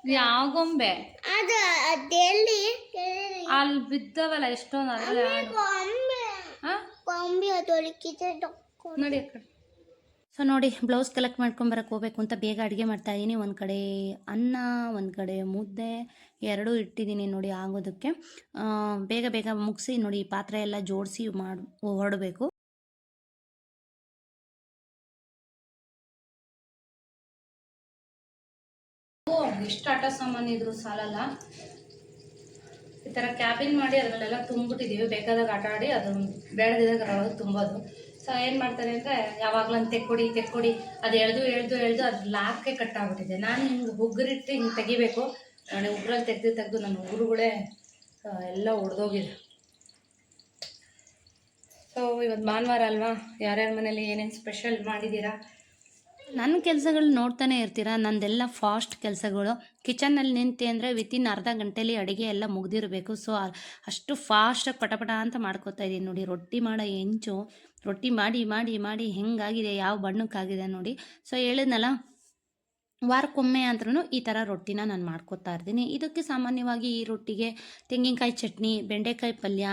ಯಾವ ಗೊಂಬೆ? ಅಲ್ಲಿ ಬಿದ್ದವಲ್ಲ ಎಷ್ಟೊಂದು ನೋಡಿ ಕಡೆ. ಸೊ ನೋಡಿ ಬ್ಲೌಸ್ ಕಲೆಕ್ಟ್ ಮಾಡ್ಕೊಂಬರಕ್ಕೆ ಹೋಗ್ಬೇಕು ಅಂತ ಬೇಗ ಅಡುಗೆ ಮಾಡ್ತಾಯಿದ್ದೀನಿ ಒಂದು ಕಡೆ ಅನ್ನ, ಒಂದು ಕಡೆ ಮುದ್ದೆ, ಎರಡೂ ಇಟ್ಟಿದ್ದೀನಿ ನೋಡಿ ಆಗೋದಕ್ಕೆ. ಬೇಗ ಬೇಗ ಮುಗಿಸಿ ನೋಡಿ ಪಾತ್ರೆ ಎಲ್ಲ ಜೋಡಿಸಿ ಮಾಡಿ ಹೊರಡಬೇಕು ಎಷ್ಟು ಆಟ ಸಾಮಾನು ಇದ್ರು ಸಾಲಲ್ಲ. ಈ ಥರ ಕ್ಯಾಬಿನ್ ಮಾಡಿ ಅದರಲ್ಲೆಲ್ಲ ತುಂಬಿಟ್ಟಿದೀವಿ ಬೇಕಾದಾಗ ಆಟ ಆಡಿ, ಅದು ಬೇಡದಿದಾಗ ತುಂಬೋದು. ಸೊ ಏನು ಮಾಡ್ತಾರೆ ಅಂದರೆ ಯಾವಾಗಲಂತ ತೆಕ್ಕೊಡಿ ತೆಕ್ಕೊಡಿ. ಅದು ಎಳೆದು ಎಳೆದು ಎಳೆದು ಅದು ಲಾಕೆ ಕಟ್ಟಾಗ್ಬಿಟ್ಟಿದೆ ನಾನು ಹಿಂಗೆ ಉಗುರಿಟ್ಟು ಹಿಂಗೆ ತೆಗಿಬೇಕು. ನಾನು ಉಗುರಲ್ಲಿ ತೆಗೆದು ತೆಗೆದು ನನ್ನ ಉಗುರುಗಳೇ ಎಲ್ಲ ಒಡೆದೋಗಿದೆ. ಸೊ ಇವತ್ತು ಭಾನುವಾರ ಅಲ್ವಾ? ಯಾರ್ಯಾರ ಮನೇಲಿ ಏನೇನು ಸ್ಪೆಷಲ್ ಮಾಡಿದ್ದೀರಾ ನನ್ನ ಕೆಲಸಗಳು ನೋಡ್ತಾನೆ ಇರ್ತೀರಾ? ನಂದೆಲ್ಲ ಫಾಸ್ಟ್ ಕೆಲಸಗಳು. ಕಿಚನ್ನಲ್ಲಿ ನಿಂತೆ ಅಂದರೆ ವಿತಿನ್ ಅರ್ಧ ಗಂಟೆಲಿ ಅಡುಗೆ ಎಲ್ಲ ಮುಗ್ದಿರಬೇಕು. ಸೊ ಅಷ್ಟು ಫಾಸ್ಟಾಗಿ ಪಟಪಟ ಅಂತ ಮಾಡ್ಕೋತಾ ಇದ್ದೀನಿ ನೋಡಿ. ರೊಟ್ಟಿ ಮಾಡೋ, ಹೆಂಚು. ರೊಟ್ಟಿ ಮಾಡಿ ಮಾಡಿ ಮಾಡಿ ಹೆಂಗಾಗಿದೆ, ಯಾವ ಬಣ್ಣಕ್ಕಾಗಿದೆ ನೋಡಿ. ಸೊ ಹೇಳಿದ್ನಲ್ಲ, ವಾರಕ್ಕೊಮ್ಮೆ ಅಂದ್ರೂ ಈ ಥರ ರೊಟ್ಟಿನ ನಾನು ಮಾಡ್ಕೊತಾ ಇರ್ತೀನಿ. ಇದಕ್ಕೆ ಸಾಮಾನ್ಯವಾಗಿ ಈ ರೊಟ್ಟಿಗೆ ತೆಂಗಿನಕಾಯಿ ಚಟ್ನಿ, ಬೆಂಡೆಕಾಯಿ ಪಲ್ಯ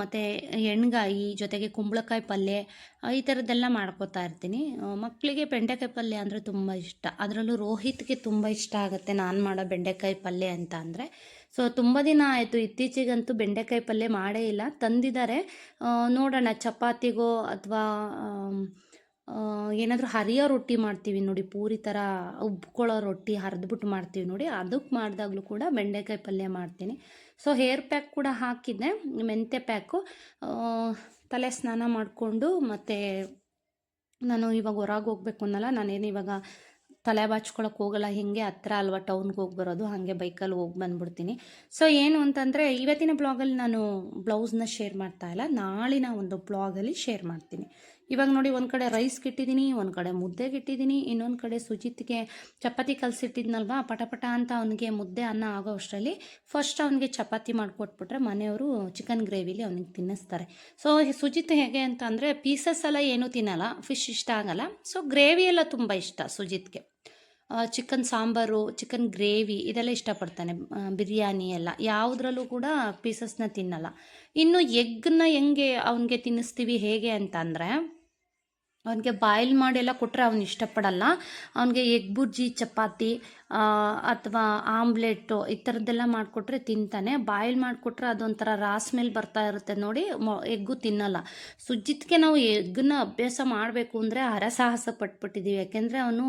ಮತ್ತು ಎಣ್ಗಾಯಿ, ಜೊತೆಗೆ ಕುಂಬಳಕಾಯಿ ಪಲ್ಯ ಈ ಥರದ್ದೆಲ್ಲ ಮಾಡ್ಕೊತಾ ಇರ್ತೀನಿ. ಮಕ್ಕಳಿಗೆ ಬೆಂಡೆಕಾಯಿ ಪಲ್ಯ ಅಂದರೆ ತುಂಬ ಇಷ್ಟ. ಅದರಲ್ಲೂ ರೋಹಿತ್ಗೆ ತುಂಬ ಇಷ್ಟ ಆಗುತ್ತೆ ನಾನು ಮಾಡೋ ಬೆಂಡೆಕಾಯಿ ಪಲ್ಯ ಅಂತ ಅಂದರೆ. ಸೊ ತುಂಬ ದಿನ ಆಯಿತು, ಇತ್ತೀಚೆಗಂತೂ ಬೆಂಡೆಕಾಯಿ ಪಲ್ಯ ಮಾಡೇ ಇಲ್ಲ. ತಂದಿದ್ದಾರೆ. ನೋಡೋಣ, ಚಪಾತಿಗೋ ಅಥವಾ ಏನಾದರೂ ಹರಿಯೋ ರೊಟ್ಟಿ ಮಾಡ್ತೀವಿ ನೋಡಿ, ಪೂರಿ ಥರ ಉಬ್ಕೊಳ್ಳೋ ರೊಟ್ಟಿ ಹರಿದ್ಬಿಟ್ಟು ಮಾಡ್ತೀವಿ ನೋಡಿ, ಅದಕ್ಕೆ ಮಾಡಿದಾಗಲೂ ಕೂಡ ಬೆಂಡೆಕಾಯಿ ಪಲ್ಯ ಮಾಡ್ತೀನಿ. ಸೊ ಹೇರ್ ಪ್ಯಾಕ್ ಕೂಡ ಹಾಕಿದ್ದೆ, ಮೆಂತ್ಯ ಪ್ಯಾಕು. ತಲೆ ಸ್ನಾನ ಮಾಡಿಕೊಂಡು ಮತ್ತು ನಾನು ಇವಾಗ ಹೊರಗೆ ಹೋಗ್ಬೇಕು ಅನ್ನಲ್ಲ, ನಾನೇನು ಇವಾಗ ತಲೆ ಬಾಚ್ಕೊಳಕ್ಕೆ ಹೋಗಲ್ಲ, ಹಿಂಗೆ ಹತ್ರ ಅಲ್ವಾ ಟೌನ್ಗೆ ಹೋಗಿ ಬರೋದು, ಹಾಗೆ ಬೈಕಲ್ಲಿ ಹೋಗಿ ಬಂದ್ಬಿಡ್ತೀನಿ. ಸೊ ಏನು ಅಂತಂದರೆ, ಇವತ್ತಿನ ಬ್ಲಾಗಲ್ಲಿ ನಾನು ಬ್ಲೌಸ್ನ ಶೇರ್ ಮಾಡ್ತಾ ಇಲ್ಲ, ನಾಳಿನ ಒಂದು ಬ್ಲಾಗಲ್ಲಿ ಶೇರ್ ಮಾಡ್ತೀನಿ. ಇವಾಗ ನೋಡಿ, ಒಂದು ಕಡೆ ರೈಸ್ಗೆ ಇಟ್ಟಿದ್ದೀನಿ ಒಂದು ಕಡೆ ಮುದ್ದೆಗೆ ಇಟ್ಟಿದ್ದೀನಿ ಇನ್ನೊಂದು ಕಡೆ ಸುಜಿತ್ಗೆ ಚಪಾತಿ ಕಲಸಿಟ್ಟಿದ್ನಲ್ವಾ, ಪಟ ಪಟ ಅಂತ ಅವನಿಗೆ ಮುದ್ದೆ ಅನ್ನ ಆಗೋ ಅಷ್ಟರಲ್ಲಿ ಫಸ್ಟ್ ಅವನಿಗೆ ಚಪಾತಿ ಮಾಡಿಕೊಟ್ಬಿಟ್ರೆ ಮನೆಯವರು ಚಿಕನ್ ಗ್ರೇವಿಲಿ ಅವನಿಗೆ ತಿನ್ನಿಸ್ತಾರೆ. ಸೊ ಸುಜಿತ್ ಹೇಗೆ ಅಂತ ಅಂದರೆ ಪೀಸಸ್ ಎಲ್ಲ ಏನೂ ತಿನ್ನಲ್ಲ ಫಿಶ್ ಇಷ್ಟ ಆಗಲ್ಲ. ಸೊ ಗ್ರೇವಿ ಎಲ್ಲ ತುಂಬ ಇಷ್ಟ ಸುಜಿತ್ಗೆ. ಚಿಕನ್ ಸಾಂಬಾರು, ಚಿಕನ್ ಗ್ರೇವಿ ಇದೆಲ್ಲ ಇಷ್ಟಪಡ್ತಾನೆ ಬಿರಿಯಾನಿ ಎಲ್ಲ. ಯಾವುದ್ರಲ್ಲೂ ಕೂಡ ಪೀಸಸ್ನ ತಿನ್ನಲ್ಲ. ಇನ್ನು ಎಗ್ನ ಹೆಂಗೆ ಅವನಿಗೆ ತಿನ್ನಿಸ್ತೀವಿ ಹೇಗೆ ಅಂತಂದರೆ, ಅವನಿಗೆ ಬಾಯ್ಲ್ ಮಾಡಿ ಎಲ್ಲ ಕೊಟ್ಟರೆ ಅವನು ಇಷ್ಟಪಡಲ್ಲ. ಅವನಿಗೆ ಎಗ್ ಬುರ್ಜಿ, ಚಪಾತಿ ಅಥವಾ ಆಮ್ಲೆಟ್ಟು ಈ ಥರದ್ದೆಲ್ಲ ಮಾಡಿಕೊಟ್ರೆ ತಿಂತಾನೆ. ಬಾಯ್ಲ್ ಮಾಡಿಕೊಟ್ರೆ ಅದೊಂಥರ ರಾಸ್ ಮೇಲೆ ಬರ್ತಾ ಇರುತ್ತೆ ನೋಡಿ ಎಗ್ಗು ತಿನ್ನಲ್ಲ. ಸುಜಿತ್ಗೆ ನಾವು ಎಗ್ಗನ್ನ ಅಭ್ಯಾಸ ಮಾಡಬೇಕು ಅಂದರೆ ಹರಸಾಹಸ ಪಟ್ಬಿಟ್ಟಿದ್ದೀವಿ ಯಾಕೆಂದರೆ ಅವನು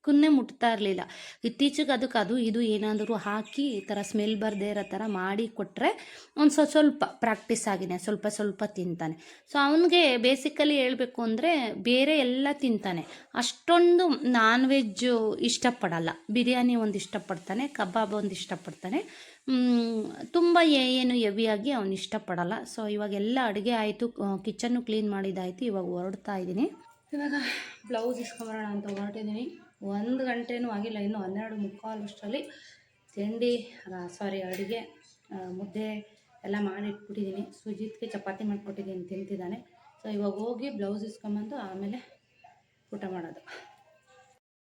ಎಗ್ಗನ್ನೇ ಮುಟ್ತಾ ಇರಲಿಲ್ಲ. ಇತ್ತೀಚೆಗೆ ಅದಕ್ಕೆ ಅದು, ಇದು ಏನಾದರೂ ಹಾಕಿ ಈ ಥರ ಸ್ಮೆಲ್ ಬರದೇ ಇರೋ ಥರ ಮಾಡಿ ಕೊಟ್ಟರೆ ಒಂದು ಸ್ವಲ್ಪ ಸ್ವಲ್ಪ ಪ್ರಾಕ್ಟೀಸ್ ಆಗಿದೆ ಸ್ವಲ್ಪ ಸ್ವಲ್ಪ ತಿಂತಾನೆ. ಸೊ ಅವನಿಗೆ ಬೇಸಿಕಲಿ ಹೇಳಬೇಕು ಅಂದರೆ ಬೇರೆ ಎಲ್ಲ ತಿಂತಾನೆ. ಅಷ್ಟೊಂದು ನಾನ್ ವೆಜ್ಜು ಇಷ್ಟಪಡಲ್ಲ. ಬಿರಿಯಾನಿ ಒಂದು ಇಷ್ಟಪಡ್ತಾನೆ, ಕಬಾಬ್ ಒಂದು ಇಷ್ಟಪಡ್ತಾನೆ. ತುಂಬ ಏನು ಹೆವಿಯಾಗಿ ಅವನು ಇಷ್ಟಪಡಲ್ಲ. ಸೊ ಇವಾಗೆಲ್ಲ ಅಡುಗೆ ಆಯಿತು ಕಿಚನ್ನು ಕ್ಲೀನ್ ಮಾಡಿದ್ದಾಯಿತು, ಇವಾಗ ಹೊರಡ್ತಾ ಇದ್ದೀನಿ. ಇವಾಗ ಬ್ಲೌಸ್ ಇಸ್ಕೊಂಬರೋಣ ಅಂತ ಹೊರಟಿದ್ದೀನಿ. ಒಂದು ಗಂಟೆನೂ ಆಗಿಲ್ಲ, ಇನ್ನು ಹನ್ನೆರಡು ಮುಕ್ಕಾಲು ಅಷ್ಟರಲ್ಲಿ ತಿಂಡಿ ಸಾರಿ ಅಡುಗೆ ಮುದ್ದೆ ಎಲ್ಲ ಮಾಡಿ ಇಟ್ಬಿಟ್ಟಿದ್ದೀನಿ ಸುಜಿತ್ಗೆ ಚಪಾತಿ ಮಾಡಿಕೊಟ್ಟಿದ್ದೀನಿ, ತಿಂತಿದ್ದಾನೆ. ಸೊ ಇವಾಗ ಹೋಗಿ ಬ್ಲೌಸ್ ಇಸ್ಕೊಂಬಂದು ಆಮೇಲೆ ಊಟ ಮಾಡೋದು.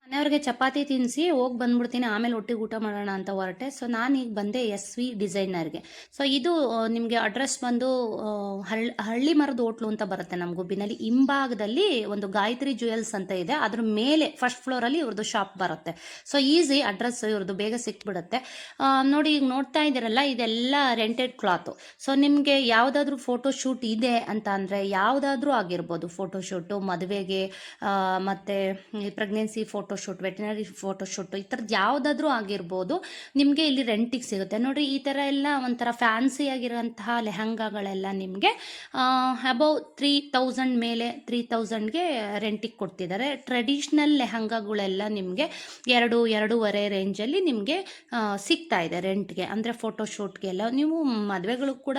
ಮನೆಯವ್ರಿಗೆ ಚಪಾತಿ ತಿನ್ನಿಸಿ ಹೋಗಿ ಬಂದ್ಬಿಡ್ತೀನಿ, ಆಮೇಲೆ ಒಟ್ಟಿಗೆ ಊಟ ಮಾಡೋಣ ಅಂತ ಹೊರಟೆ. ಸೊ ನಾನು ಈಗ ಬಂದೆ ಎಸ್ ವಿ ಡಿಸೈನರ್ಗೆ. ಸೊ ಇದು ನಿಮಗೆ ಅಡ್ರೆಸ್ ಬಂದು ಹಳ್ಳಿ ಹಳ್ಳಿ ಮರದ ಹೋಟ್ಲು ಅಂತ ಬರುತ್ತೆ ನಮ್ಮ ಗುಬ್ಬಿನಲ್ಲಿ. ಹಿಂಭಾಗದಲ್ಲಿ ಒಂದು ಗಾಯತ್ರಿ ಜ್ಯುವೆಲ್ಸ್ ಅಂತ ಇದೆ. ಅದ್ರ ಮೇಲೆ, ಫಸ್ಟ್ ಫ್ಲೋರಲ್ಲಿ ಇವ್ರದ್ದು ಶಾಪ್ ಬರುತ್ತೆ. ಸೊ ಈಸಿ ಅಡ್ರೆಸ್ ಇವ್ರದ್ದು ಬೇಗ ಸಿಕ್ಬಿಡುತ್ತೆ. ನೋಡಿ ಈಗ ನೋಡ್ತಾ ಇದ್ದೀರಲ್ಲ, ಇದೆಲ್ಲ ರೆಂಟೆಡ್ ಕ್ಲಾತು ಸೊ ನಿಮಗೆ ಯಾವುದಾದ್ರೂ ಫೋಟೋ ಶೂಟ್ ಇದೆ ಅಂತ ಅಂದರೆ ಯಾವುದಾದ್ರೂ ಆಗಿರ್ಬೋದು. ಫೋಟೋ ಶೂಟು ಮದುವೆಗೆ ಮತ್ತು ಪ್ರೆಗ್ನೆನ್ಸಿ ಫೋಟೋಶೂಟ್ ವೆಟನರಿ ಫೋಟೋಶೂಟ್ ಈ ಥರದ್ದು ಯಾವುದಾದ್ರೂ ಆಗಿರ್ಬೋದು, ನಿಮಗೆ ಇಲ್ಲಿ ರೆಂಟಿಗೆ ಸಿಗುತ್ತೆ. ನೋಡಿ ಈ ಥರ ಎಲ್ಲ ಒಂಥರ ಫ್ಯಾನ್ಸಿ ಆಗಿರುವಂತಹ ಲೆಹಂಗಾಗಳೆಲ್ಲ ನಿಮಗೆ ಅಬೌವ್ ತ್ರೀ ತೌಸಂಡ್ ಮೇಲೆ ತ್ರೀ ತೌಸಂಡ್ಗೆ ರೆಂಟಿಗೆ ಕೊಡ್ತಿದ್ದಾರೆ. ಟ್ರೆಡಿಷ್ನಲ್ ಲೆಹಂಗಾಗಳೆಲ್ಲ ನಿಮಗೆ ಎರಡು, ಎರಡೂವರೆ ರೇಂಜಲ್ಲಿ ನಿಮಗೆ ಸಿಗ್ತಾ ಇದೆ ರೆಂಟ್ಗೆ ಅಂದರೆ ಫೋಟೋಶೂಟ್ಗೆಲ್ಲ ನೀವು ಮದುವೆಗಳು ಕೂಡ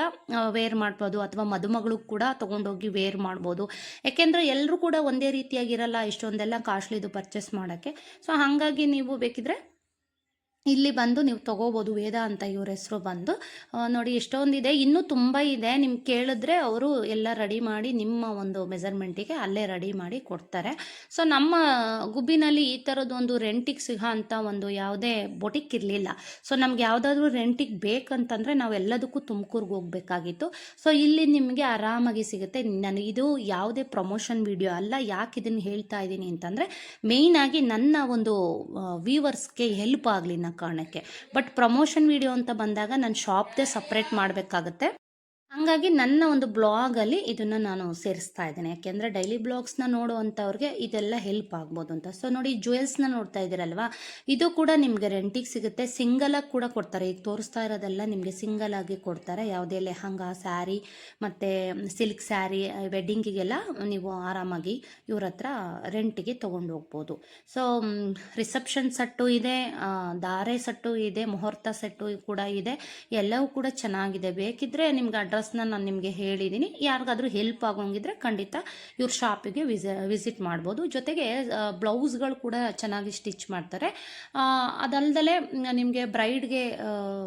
ವೇರ್ ಮಾಡ್ಬೋದು, ಅಥವಾ ಮದುಮಗಳು ಕೂಡ ತೊಗೊಂಡೋಗಿ ವೇರ್ ಮಾಡ್ಬೋದು. ಯಾಕೆಂದರೆ ಎಲ್ಲರೂ ಕೂಡ ಒಂದೇ ರೀತಿಯಾಗಿರಲ್ಲ, ಇಷ್ಟೊಂದೆಲ್ಲ ಕಾಸ್ಟ್ಲಿದು ಪರ್ಚೇಸ್ ಮಾಡೋಕ್ಕೆ. ಸೊ ಹಾಗಾಗಿ ನೀವು ಬೇಕಿದ್ರೆ ಇಲ್ಲಿ ಬಂದು ನೀವು ತಗೋಬೋದು, ವೇದ ಅಂತ ಇವ್ರ ಹೆಸರು ಬಂದು. ನೋಡಿ ಎಷ್ಟೊಂದಿದೆ, ಇನ್ನೂ ತುಂಬ ಇದೆ. ನಿಮ್ಗೆ ಕೇಳಿದ್ರೆ ಅವರು ಎಲ್ಲ ರೆಡಿ ಮಾಡಿ ನಿಮ್ಮ ಒಂದು ಮೆಜರ್ಮೆಂಟಿಗೆ ಅಲ್ಲೇ ರೆಡಿ ಮಾಡಿ ಕೊಡ್ತಾರೆ. ಸೊ ನಮ್ಮ ಗುಬ್ಬಿನಲ್ಲಿ ಈ ಥರದ್ದು ಒಂದು ರೆಂಟಿಗೆ ಸಿಗೋ ಅಂತ ಒಂದು ಯಾವುದೇ ಬೊಟಿಕ್ ಇರಲಿಲ್ಲ. ಸೊ ನಮ್ಗೆ ಯಾವುದಾದ್ರೂ ರೆಂಟಿಗೆ ಬೇಕಂತಂದರೆ ನಾವು ಎಲ್ಲದಕ್ಕೂ ತುಮಕೂರಿಗೆ ಹೋಗಬೇಕಾಗಿತ್ತು. ಸೊ ಇಲ್ಲಿ ನಿಮಗೆ ಆರಾಮಾಗಿ ಸಿಗುತ್ತೆ. ನಾನು ಇದು ಯಾವುದೇ ಪ್ರಮೋಷನ್ ವಿಡಿಯೋ ಅಲ್ಲ, ಯಾಕೆ ಇದನ್ನು ಹೇಳ್ತಾ ಇದ್ದೀನಿ ಅಂತಂದರೆ ಮೇಯ್ನಾಗಿ ನನ್ನ ಒಂದು ವ್ಯೂವರ್ಸ್ಗೆ ಹೆಲ್ಪ್ ಆಗಲಿ ಅನ್ನೋ ಕಾರಣಕ್ಕೆ. ಬಟ್ ಪ್ರಮೋಷನ್ ವಿಡಿಯೋ ಅಂತ ಬಂದಾಗ ನಾನು ಶಾಪ್ದೇ ಸಪ್ರೇಟ್ ಮಾಡಬೇಕಾಗತ್ತೆ. ಹಾಗಾಗಿ ನನ್ನ ಒಂದು ಬ್ಲಾಗಲ್ಲಿ ಇದನ್ನು ನಾನು ಸೇರಿಸ್ತಾ ಇದ್ದೇನೆ. ಯಾಕೆಂದರೆ ಡೈಲಿ ಬ್ಲಾಗ್ಸ್ನ ನೋಡುವಂಥವ್ರಿಗೆ ಇದೆಲ್ಲ ಹೆಲ್ಪ್ ಆಗ್ಬೋದು ಅಂತ. ಸೊ ನೋಡಿ ಜುವೆಲ್ಸ್ನ ನೋಡ್ತಾ ಇದ್ದೀರಲ್ವಾ? ಇದು ಕೂಡ ನಿಮಗೆ ರೆಂಟಿಗೆ ಸಿಗುತ್ತೆ. ಸಿಂಗಲಾಗಿ ಕೂಡ ಕೊಡ್ತಾರೆ. ಈಗ ತೋರಿಸ್ತಾ ಇರೋದೆಲ್ಲ ನಿಮಗೆ ಸಿಂಗಲ್ ಕೊಡ್ತಾರೆ. ಯಾವುದೇ ಲೆಹಂಗ ಸ್ಯಾರಿ ಮತ್ತು ಸಿಲ್ಕ್ ಸ್ಯಾರಿ ವೆಡ್ಡಿಂಗಿಗೆಲ್ಲ ನೀವು ಆರಾಮಾಗಿ ಇವ್ರ ಹತ್ರ ರೆಂಟಿಗೆ ತೊಗೊಂಡು ಹೋಗ್ಬೋದು. ಸೊ ರಿಸೆಪ್ಷನ್ ಸೆಟ್ಟು ಇದೆ ಧಾರೆ ಸೆಟ್ಟು ಇದೆ, ಮುಹೂರ್ತ ಸೆಟ್ಟು ಕೂಡ ಇದೆ. ಎಲ್ಲವೂ ಕೂಡ ಚೆನ್ನಾಗಿದೆ. ಬೇಕಿದ್ರೆ ನಿಮ್ಗೆ ಅಡ್ರೆಸ್ ಕಲರ್ಸ್ನ ನಾನು ನಿಮಗೆ ಹೇಳಿದ್ದೀನಿ ಯಾರಿಗಾದ್ರೂ ಹೆಲ್ಪ್ ಆಗೋಂಗಿದ್ರೆ ಖಂಡಿತ ಇವ್ರ ಶಾಪಿಗೆ ವಿಸಿ, ವಿಸಿಟ್ ಮಾಡ್ಬೋದು. ಜೊತೆಗೆ ಬ್ಲೌಸ್ಗಳು ಕೂಡ ಚೆನ್ನಾಗಿ ಸ್ಟಿಚ್ ಮಾಡ್ತಾರೆ. ಅದಲ್ಲದೆ ನಿಮಗೆ ಬ್ರೈಡ್ಗೆ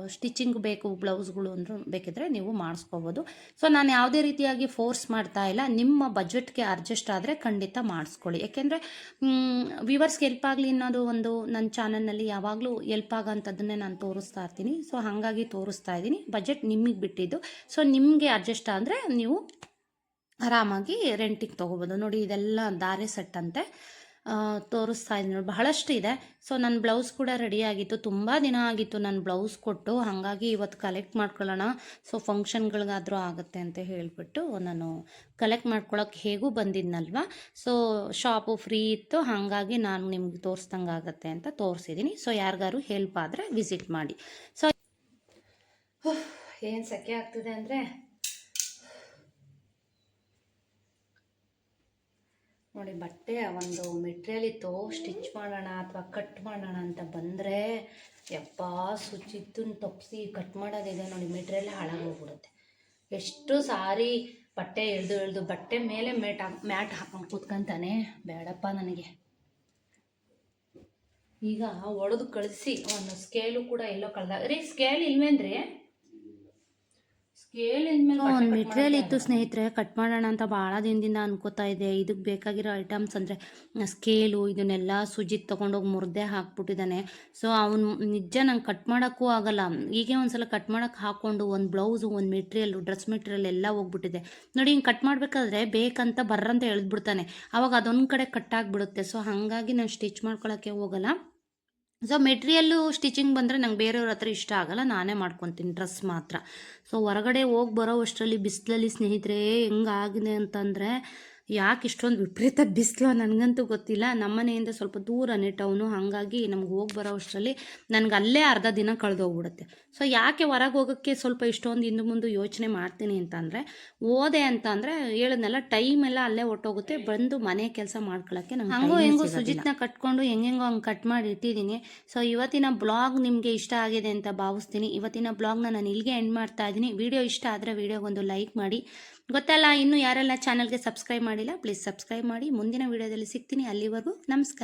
ಸ್ಟಿಚಿಂಗ್ ಬೇಕು, ಬ್ಲೌಸ್ಗಳು ಅಂದರೂ ಬೇಕಿದ್ರೆ ನೀವು ಮಾಡಿಸ್ಕೋಬೋದು. ಸೊ, ನಾನು ಯಾವುದೇ ರೀತಿಯಾಗಿ ಫೋರ್ಸ್ ಮಾಡ್ತಾ ಇಲ್ಲ. ನಿಮ್ಮ ಬಜೆಟ್ಗೆ ಅಡ್ಜಸ್ಟ್ ಆದರೆ ಖಂಡಿತ ಮಾಡಿಸ್ಕೊಳ್ಳಿ. ಯಾಕೆಂದರೆ ವಿವರ್ಸ್ಗೆ ಹೆಲ್ಪ್ ಆಗಲಿ ಅನ್ನೋದು ಒಂದು ನನ್ನ ಚಾನಲ್ನಲ್ಲಿ ಯಾವಾಗಲೂ ಹೆಲ್ಪ್ ಆಗೋಂಥದ್ದನ್ನೇ ನಾನು ತೋರಿಸ್ತಾ ಇರ್ತೀನಿ. ಸೊ, ಹಾಗಾಗಿ ತೋರಿಸ್ತಾ ಇದ್ದೀನಿ. ಬಜೆಟ್ ನಿಮಗೆ ಬಿಟ್ಟಿದ್ದು. ಸೊ ನಿಮಗೆ ಅಡ್ಜಸ್ಟ್ ಆದರೆ ನೀವು ಆರಾಮಾಗಿ ರೆಂಟಿಗೆ ತೊಗೋಬೋದು. ನೋಡಿ, ಇದೆಲ್ಲ ದಾರೆ ಸೆಟ್ ಅಂತೆ ತೋರಿಸ್ತಾ ಇದ್ದೀನಿ ನೋಡಿ. ಬಹಳಷ್ಟು ಇದೆ. ಸೊ ನನ್ನ ಬ್ಲೌಸ್ ಕೂಡ ರೆಡಿ ಆಗಿತ್ತು. ತುಂಬ ದಿನ ಆಗಿತ್ತು ನನ್ನ ಬ್ಲೌಸ್ ಕೊಟ್ಟು. ಹಾಗಾಗಿ ಇವತ್ತು ಕಲೆಕ್ಟ್ ಮಾಡ್ಕೊಳ್ಳೋಣ. ಸೊ ಫಂಕ್ಷನ್ಗಳಿಗಾದರೂ ಆಗುತ್ತೆ ಅಂತ ಹೇಳಿಬಿಟ್ಟು ನಾನು ಕಲೆಕ್ಟ್ ಮಾಡ್ಕೊಳ್ಳೋಕೆ ಹೇಗೂ ಬಂದಿದ್ನಲ್ವ? ಸೊ ಶಾಪು ಫ್ರೀ ಇತ್ತು. ಹಾಗಾಗಿ ನಾನು ನಿಮ್ಗೆ ತೋರಿಸ್ದಂಗೆ ಆಗುತ್ತೆ ಅಂತ ತೋರಿಸಿದ್ದೀನಿ. ಸೊ ಯಾರಿಗಾರು ಹೆಲ್ಪ್ ಆದರೆ ವಿಸಿಟ್ ಮಾಡಿ. ಸೊ ಏನು ಸೆಕೆ ಆಗ್ತಿದೆ ಅಂದರೆ? ನೋಡಿ, ಬಟ್ಟೆ ಒಂದು ಮೆಟೀರಿಯಲ್ ಇತ್ತು. ಸ್ಟಿಚ್ ಮಾಡೋಣ ಅಥವಾ ಕಟ್ ಮಾಡೋಣ ಅಂತ ಬಂದರೆ, ಯಪ್ಪ ಸುಚಿತ್ತನ್ನು ತಪ್ಪಿಸಿ ಕಟ್ ಮಾಡೋದಿದೆ ನೋಡಿ, ಮೆಟೀರಿಯಲ್ ಹಾಳಾಗೋಗ್ಬಿಡುತ್ತೆ. ಎಷ್ಟು ಸಾರಿ ಬಟ್ಟೆ ಎಳ್ದು ಎಳ್ದು ಬಟ್ಟೆ ಮೇಲೆ ಮ್ಯಾಟ್ ಹಾಕಿ, ಮ್ಯಾಟ್ ಹಾಕೊಂಡು ಕೂತ್ಕೊಂತಾನೆ. ಬೇಡಪ್ಪ ನನಗೆ. ಈಗ ಒಡೆದು ಕಳಿಸಿ, ಒಂದು ಸ್ಕೇಲು ಕೂಡ ಎಲ್ಲೋ ಕಳ್ದ ರೀ ಸ್ಕೇಲ್ ಇಲ್ವೇನ್ರಿ? ಒಂದು ಮೆಟೀರಿಯಲ್ ಇತ್ತು ಸ್ನೇಹಿತರೆ ಕಟ್ ಮಾಡೋಣ ಅಂತ ಭಾಳ ದಿನದಿಂದ ಅನ್ಕೋತಾ ಇದೆ ಇದಕ್ಕೆ ಬೇಕಾಗಿರೋ ಐಟಮ್ಸ್ ಅಂದರೆ ಸ್ಕೇಲು ಇದನ್ನೆಲ್ಲ ಸುಜಿತ್ ತೊಗೊಂಡೋಗಿ ಮುರಿದೇ ಹಾಕ್ಬಿಟ್ಟಿದ್ದಾನೆ. ಸೊ ಅವ್ನು ನಿಜ ನಂಗೆ ಕಟ್ ಮಾಡೋಕ್ಕೂ ಆಗಲ್ಲ. ಹೀಗೆ ಒಂದ್ಸಲ ಕಟ್ ಮಾಡೋಕ್ಕೆ ಹಾಕ್ಕೊಂಡು ಒಂದು ಬ್ಲೌಸು ಒಂದು ಮೆಟೀರಿಯಲ್ ಡ್ರೆಸ್ ಮೆಟೀರಿಯಲ್ ಎಲ್ಲ ಹೋಗ್ಬಿಟ್ಟಿದೆ. ನೋಡಿ ಹಿಂಗೆ ಕಟ್ ಮಾಡಬೇಕಾದ್ರೆ ಬೇಕಂತ ಬರ್ರಂತ ಎಳೆದ್ಬಿಡ್ತಾನೆ. ಅವಾಗ ಅದೊಂದು ಕಡೆ ಕಟ್ ಆಗ್ಬಿಡುತ್ತೆ. ಸೊ ಹಾಗಾಗಿ ನಾನು ಸ್ಟಿಚ್ ಮಾಡ್ಕೊಳ್ಳೋಕ್ಕೆ ಹೋಗಲ್ಲ. ಸೊ ಮೆಟೀರಿಯಲ್ಲು ಸ್ಟಿಚಿಂಗ್ ಬಂದರೆ ನಂಗೆ ಬೇರೆಯವ್ರ ಹತ್ರ ಇಷ್ಟ ಆಗಲ್ಲ, ನಾನೇ ಮಾಡ್ಕೊತೀನಿ ಡ್ರೆಸ್ ಮಾತ್ರ. ಸೊ ಹೊರಗಡೆ ಹೋಗಿ ಬರೋ ಅಷ್ಟರಲ್ಲಿ ಬಿಸಿಲಲ್ಲಿ ಸ್ನೇಹಿತರೆ ಹೆಂಗಾಗಿದೆ ಅಂತಂದರೆ ಯಾಕೆ ಇಷ್ಟೊಂದು ವಿಪರೀತ ಬಿಸಿಲು ನನಗಂತೂ ಗೊತ್ತಿಲ್ಲ. ನಮ್ಮನೆಯಿಂದ ಸ್ವಲ್ಪ ದೂರನೇ ಟೌನು ಹಾಗಾಗಿ ನಮ್ಗೆ ಹೋಗಿ ಬರೋ ಅಷ್ಟರಲ್ಲಿ ನನಗೆ ಅಲ್ಲೇ ಅರ್ಧ ದಿನ ಕಳೆದೋಗ್ಬಿಡುತ್ತೆ. ಸೊ ಯಾಕೆ ಹೊರಗೆ ಹೋಗೋಕ್ಕೆ ಸ್ವಲ್ಪ ಇಷ್ಟೊಂದು ಹಿಂದೆ ಮುಂದೆ ಯೋಚನೆ ಮಾಡ್ತೀನಿ ಅಂತಂದರೆ ಓದೆ ಅಂತ ಅಂದರೆ ಹೇಳಿದ್ನೆಲ್ಲ ಟೈಮ್ ಎಲ್ಲ ಅಲ್ಲೇ ಒಟ್ಟೋಗುತ್ತೆ. ಬಂದು ಮನೆ ಕೆಲಸ ಮಾಡ್ಕೊಳ್ಳೋಕ್ಕೆ ನಂಗೆ ಹಂಗೋ ಹೆಂಗೋ ಸುಜಿತ್ನ ಕಟ್ಕೊಂಡು ಹೆಂಗೆಂಗೋ ಹಂಗೆ ಕಟ್ ಮಾಡಿ ಇಟ್ಟಿದ್ದೀನಿ. ಸೊ ಇವತ್ತಿನ ಬ್ಲಾಗ್ ನಿಮಗೆ ಇಷ್ಟ ಆಗಿದೆ ಅಂತ ಭಾವಿಸ್ತೀನಿ. ಇವತ್ತಿನ ಬ್ಲಾಗ್ನ ನಾನು ಇಲ್ಲಿಗೆ ಎಂಡ್ ಮಾಡ್ತಾ ಇದ್ದೀನಿ. ವಿಡಿಯೋ ಇಷ್ಟ ಆದರೆ ವೀಡಿಯೋಗೊಂದು ಲೈಕ್ ಮಾಡಿ. ಗೊತ್ತಲ್ಲ ಇನ್ನು ಯಾರೆಲ್ಲ ಚಾನಲ್ಗೆ ಸಬ್ಸ್ಕ್ರೈಬ್ ಮಾಡಿಲ್ಲ ಪ್ಲೀಸ್ ಸಬ್ಸ್ಕ್ರೈಬ್ ಮಾಡಿ. ಮುಂದಿನ ವಿಡಿಯೋದಲ್ಲಿ ಸಿಗ್ತೀನಿ. ಅಲ್ಲಿವರೆಗೂ ನಮಸ್ಕಾರ.